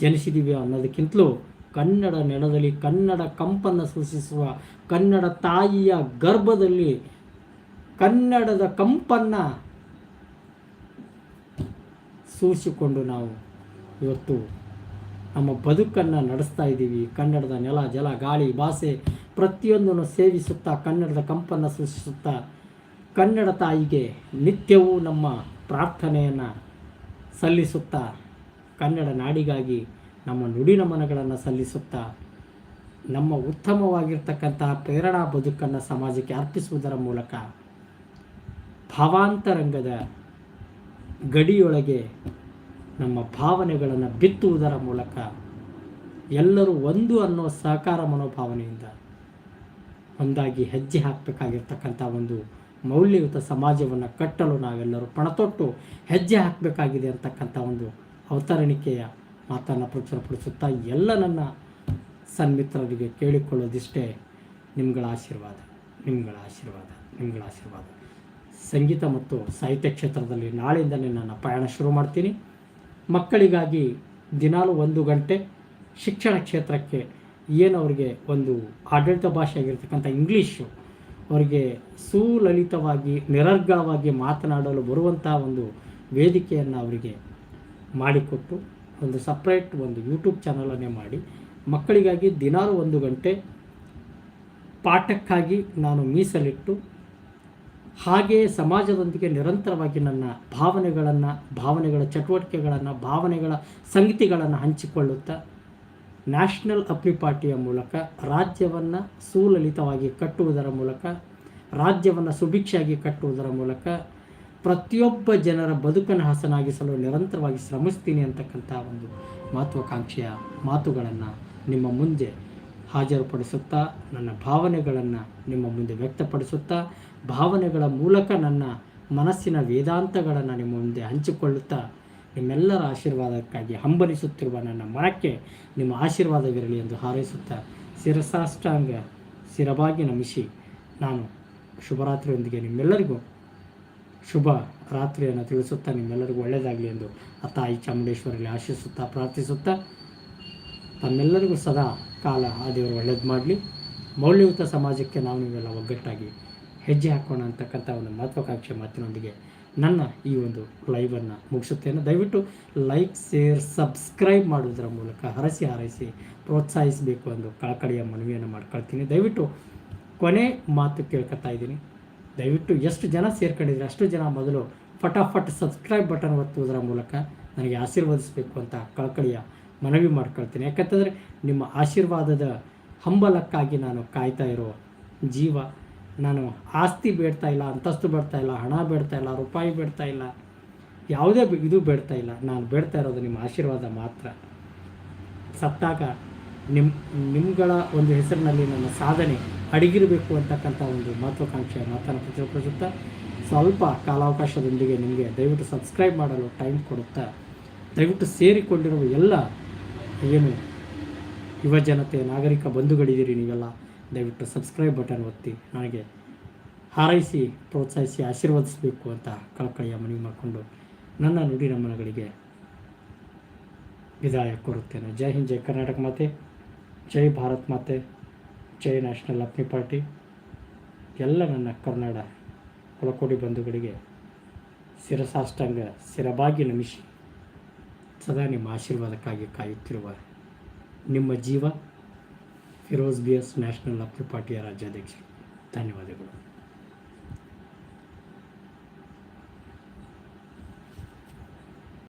ಜನಿಸಿದ್ದೀವಿ ಅನ್ನೋದಕ್ಕಿಂತಲೂ ಕನ್ನಡ ನೆಲದಲ್ಲಿ ಕನ್ನಡ ಕಂಪನ್ನು ಸೂಚಿಸುವ ಕನ್ನಡ ತಾಯಿಯ ಗರ್ಭದಲ್ಲಿ ಕನ್ನಡದ ಕಂಪನ್ನು ಸೂಚಿಕೊಂಡು ನಾವು ಇವತ್ತು ನಮ್ಮ ಬದುಕನ್ನು ನಡೆಸ್ತಾ ಇದ್ದೀವಿ. ಕನ್ನಡದ ನೆಲ, ಜಲ, ಗಾಳಿ, ಭಾಷೆ ಪ್ರತಿಯೊಂದನ್ನು ಸೇವಿಸುತ್ತಾ, ಕನ್ನಡದ ಕಂಪನ್ನು ಸೃಷ್ಟಿಸುತ್ತಾ, ಕನ್ನಡ ತಾಯಿಗೆ ನಿತ್ಯವೂ ನಮ್ಮ ಪ್ರಾರ್ಥನೆಯನ್ನು ಸಲ್ಲಿಸುತ್ತಾ ಕನ್ನಡ ನಾಡಿಗಾಗಿ ನಮ್ಮ ನುಡಿ ನಮನಗಳನ್ನು ಸಲ್ಲಿಸುತ್ತಾ, ನಮ್ಮ ಉತ್ತಮವಾಗಿರ್ತಕ್ಕಂತಹ ಪ್ರೇರಣಾ ಬದುಕನ್ನು ಸಮಾಜಕ್ಕೆ ಅರ್ಪಿಸುವುದರ ಮೂಲಕ ಭಾವಾಂತರಂಗದ ಗಡಿಯೊಳಗೆ ನಮ್ಮ ಭಾವನೆಗಳನ್ನು ಬಿತ್ತುವುದರ ಮೂಲಕ ಎಲ್ಲರೂ ಒಂದು ಅನ್ನೋ ಸಹಕಾರ ಮನೋಭಾವನೆಯಿಂದ ಒಂದಾಗಿ ಹೆಜ್ಜೆ ಹಾಕಬೇಕಾಗಿರ್ತಕ್ಕಂಥ ಒಂದು ಮೌಲ್ಯಯುತ ಸಮಾಜವನ್ನು ಕಟ್ಟಲು ನಾವೆಲ್ಲರೂ ಪಣತೊಟ್ಟು ಹೆಜ್ಜೆ ಹಾಕಬೇಕಾಗಿದೆ ಅಂತಕ್ಕಂಥ ಒಂದು ಅವತರಣಿಕೆಯ ಮಾತನ್ನು ಪ್ರಚುರಪಡಿಸುತ್ತಾ ಎಲ್ಲ ನನ್ನ ಸನ್ಮಿತ್ರರಿಗೆ ಕೇಳಿಕೊಳ್ಳೋದಿಷ್ಟೇ ನಿಮ್ಗಳ ಆಶೀರ್ವಾದ ನಿಮ್ಗಳ ಆಶೀರ್ವಾದ ನಿಮ್ಗಳ ಆಶೀರ್ವಾದ. ಸಂಗೀತ ಮತ್ತು ಸಾಹಿತ್ಯ ಕ್ಷೇತ್ರದಲ್ಲಿ ನಾಳೆಯಿಂದಲೇ ನನ್ನ ಪಯಣ ಶುರು ಮಾಡ್ತೀನಿ. ಮಕ್ಕಳಿಗಾಗಿ ದಿನಾಲೂ ಒಂದು ಗಂಟೆ ಶಿಕ್ಷಣ ಕ್ಷೇತ್ರಕ್ಕೆ ಏನು ಅವರಿಗೆ ಒಂದು ಆಡಳಿತ ಭಾಷೆಯಾಗಿರ್ತಕ್ಕಂಥ ಇಂಗ್ಲೀಷು ಅವರಿಗೆ ಸುಲಲಿತವಾಗಿ, ನಿರರ್ಗಳವಾಗಿ ಮಾತನಾಡಲು ಬರುವಂತಹ ಒಂದು ವೇದಿಕೆಯನ್ನು ಅವರಿಗೆ ಮಾಡಿಕೊಟ್ಟು ಒಂದು ಸಪ್ರೇಟ್ ಒಂದು ಯೂಟ್ಯೂಬ್ ಚಾನಲನ್ನೇ ಮಾಡಿ. ಮಕ್ಕಳಿಗಾಗಿ ದಿನಾರು ಒಂದು ಗಂಟೆ ಪಾಠಕ್ಕಾಗಿ ನಾನು ಮೀಸಲಿಟ್ಟು ಹಾಗೆಯೇ ಸಮಾಜದೊಂದಿಗೆ ನಿರಂತರವಾಗಿ ನನ್ನ ಭಾವನೆಗಳನ್ನು, ಭಾವನೆಗಳ ಚಟುವಟಿಕೆಗಳನ್ನು, ಭಾವನೆಗಳ ಸಂಗತಿಗಳನ್ನು ಹಂಚಿಕೊಳ್ಳುತ್ತಾ ನ್ಯಾಷನಲ್ ಅಪ್ನಿ ಪಾರ್ಟಿಯ ಮೂಲಕ ರಾಜ್ಯವನ್ನು ಸುಲಲಿತವಾಗಿ ಕಟ್ಟುವುದರ ಮೂಲಕ, ರಾಜ್ಯವನ್ನು ಸುಭಿಕ್ಷೆಯಾಗಿ ಕಟ್ಟುವುದರ ಮೂಲಕ ಪ್ರತಿಯೊಬ್ಬ ಜನರ ಬದುಕನ್ನು ಹಸನಾಗಿಸಲು ನಿರಂತರವಾಗಿ ಶ್ರಮಿಸ್ತೀನಿ ಅಂತಕ್ಕಂಥ ಒಂದು ಮಹತ್ವಾಕಾಂಕ್ಷೆಯ ಮಾತುಗಳನ್ನು ನಿಮ್ಮ ಮುಂದೆ ಹಾಜರುಪಡಿಸುತ್ತಾ, ನನ್ನ ಭಾವನೆಗಳನ್ನು ನಿಮ್ಮ ಮುಂದೆ ವ್ಯಕ್ತಪಡಿಸುತ್ತಾ, ಭಾವನೆಗಳ ಮೂಲಕ ನನ್ನ ಮನಸ್ಸಿನ ವೇದಾಂತಗಳನ್ನು ನಿಮ್ಮ ಮುಂದೆ ಹಂಚಿಕೊಳ್ಳುತ್ತಾ, ನಿಮ್ಮೆಲ್ಲರ ಆಶೀರ್ವಾದಕ್ಕಾಗಿ ಹಂಬಲಿಸುತ್ತಿರುವ ನನ್ನ ಮನಕ್ಕೆ ನಿಮ್ಮ ಆಶೀರ್ವಾದವಿರಲಿ ಎಂದು ಹಾರೈಸುತ್ತಾ, ಶಿರಸಾಷ್ಟಾಂಗ ಸ್ಥಿರವಾಗಿ ನಮಿಸಿ ನಾನು ಶುಭರಾತ್ರಿಯೊಂದಿಗೆ ನಿಮ್ಮೆಲ್ಲರಿಗೂ ಶುಭ ರಾತ್ರಿಯನ್ನು ತಿಳಿಸುತ್ತಾ ನಿಮ್ಮೆಲ್ಲರಿಗೂ ಒಳ್ಳೆಯದಾಗಲಿ ಎಂದು ಆ ತಾಯಿ ಚಾಮುಂಡೇಶ್ವರಲ್ಲಿ ಆಶಿಸುತ್ತಾ ಪ್ರಾರ್ಥಿಸುತ್ತಾ ತಮ್ಮೆಲ್ಲರಿಗೂ ಸದಾ ಕಾಲ ಆ ದೇವರು ಒಳ್ಳೇದು ಮಾಡಲಿ. ಮೌಲ್ಯಯುತ ಸಮಾಜಕ್ಕೆ ನಾವು ನೀವೆಲ್ಲ ಒಗ್ಗಟ್ಟಾಗಿ ಹೆಜ್ಜೆ ಹಾಕೋಣ ಅಂತಕ್ಕಂಥ ಒಂದು ಮಹತ್ವಾಕಾಂಕ್ಷೆ ಮಾತಿನೊಂದಿಗೆ ನನ್ನ ಈ ಒಂದು ಲೈವನ್ನು ಮುಗಿಸುತ್ತೇನೆ. ದಯವಿಟ್ಟು ಲೈಕ್ ಶೇರ್ ಸಬ್ಸ್ಕ್ರೈಬ್ ಮಾಡುವುದರ ಮೂಲಕ ಹರಸಿ ಹಾರೈಸಿ ಪ್ರೋತ್ಸಾಹಿಸಬೇಕು ಎಂದು ಕಳಕಳಿಯ ಮನವಿಯನ್ನು ಮಾಡ್ಕೊಳ್ತೀನಿ. ದಯವಿಟ್ಟು ಕೊನೆ ಮಾತು ಕೇಳ್ಕೊತಾ ಇದ್ದೀನಿ. ದಯವಿಟ್ಟು ಎಷ್ಟು ಜನ ಸೇರ್ಕೊಂಡಿದ್ರೆ ಅಷ್ಟು ಜನ ಮೊದಲು ಫಟಾಫಟ್ ಸಬ್ಸ್ಕ್ರೈಬ್ ಬಟನ್ ಒತ್ತುವುದರ ಮೂಲಕ ನನಗೆ ಆಶೀರ್ವದಿಸಬೇಕು ಅಂತ ಕಳಕಳಿಯ ಮನವಿ ಮಾಡ್ಕೊಳ್ತೀನಿ. ಯಾಕಂತಂದರೆ ನಿಮ್ಮ ಆಶೀರ್ವಾದದ ಹಂಬಲಕ್ಕಾಗಿ ನಾನು ಕಾಯ್ತಾ ಇರೋ ಜೀವ, ನಾನು ಆಸ್ತಿ ಬೇಡ್ತಾ ಇಲ್ಲ, ಅಂತಸ್ತು ಬೇಡ್ತಾ ಇಲ್ಲ, ಹಣ ಬೇಡ್ತಾ ಇಲ್ಲ, ರೂಪಾಯಿ ಬೇಡ್ತಾ ಇಲ್ಲ, ಯಾವುದೇ ಇದು ಬೇಡ್ತಾ ಇಲ್ಲ. ನಾನು ಬೇಡ್ತಾ ಇರೋದು ನಿಮ್ಮ ಆಶೀರ್ವಾದ ಮಾತ್ರ. ಸತ್ತಾಗ ನಿಮ್ಮ ನಿಮ್ಮಗಳ ಒಂದು ಹೆಸರಿನಲ್ಲಿ ನನ್ನ ಸಾಧನೆ ಅಡಗಿರಬೇಕು ಅಂತಕ್ಕಂಥ ಒಂದು ಮಹತ್ವಾಕಾಂಕ್ಷೆಯ ಮಾತನ್ನು ಪ್ರಚುರಪಡಿಸುತ್ತಾ ಸ್ವಲ್ಪ ಕಾಲಾವಕಾಶದೊಂದಿಗೆ ನಿಮಗೆ ದಯವಿಟ್ಟು ಸಬ್ಸ್ಕ್ರೈಬ್ ಮಾಡಲು ಟೈಮ್ ಕೊಡುತ್ತಾ ದಯವಿಟ್ಟು ಸೇರಿಕೊಂಡಿರುವ ಎಲ್ಲ ಏನು ಯುವಜನತೆ ನಾಗರಿಕ ಬಂಧುಗಳಿದ್ದೀರಿ ನೀವೆಲ್ಲ, ದಯವಿಟ್ಟು ಸಬ್ಸ್ಕ್ರೈಬ್ ಬಟನ್ ಒತ್ತಿ ನನಗೆ ಹಾರೈಸಿ, ಪ್ರೋತ್ಸಾಹಿಸಿ, ಆಶೀರ್ವದಿಸಬೇಕು ಅಂತ ಕಳಕಳಿಯ ಮನವಿ ಮಾಡಿಕೊಂಡು ನನ್ನ ನುಡಿ ನಮನಗಳಿಗೆ ವಿದಾಯ ಕೋರುತ್ತೇನೆ. ಜೈ ಹಿಂದ್, ಜೈ ಕರ್ನಾಟಕ ಮಾತೆ, ಜೈ ಭಾರತ್ ಮಾತೆ. ಜೈ ನ್ಯಾಷನಲ್ ಅಪ್ನಿ ಪಾರ್ಟಿ, ಎಲ್ಲ ನನ್ನ ಕನ್ನಡ ಕೊಳಕೋಡಿ ಬಂಧುಗಳಿಗೆ ಶಿರಸಾಷ್ಟಾಂಗ ಶಿರಬಾಗಿ ನಮಿಸಿ ಸದಾ ನಿಮ್ಮ ಆಶೀರ್ವಾದಕ್ಕಾಗಿ ಕಾಯುತ್ತಿರುವ ನಿಮ್ಮ ಜೀವ Feroz B S National Apni ಪಾರ್ಟಿಯ ರಾಜ್ಯಾಧ್ಯಕ್ಷರು. ಧನ್ಯವಾದಗಳು.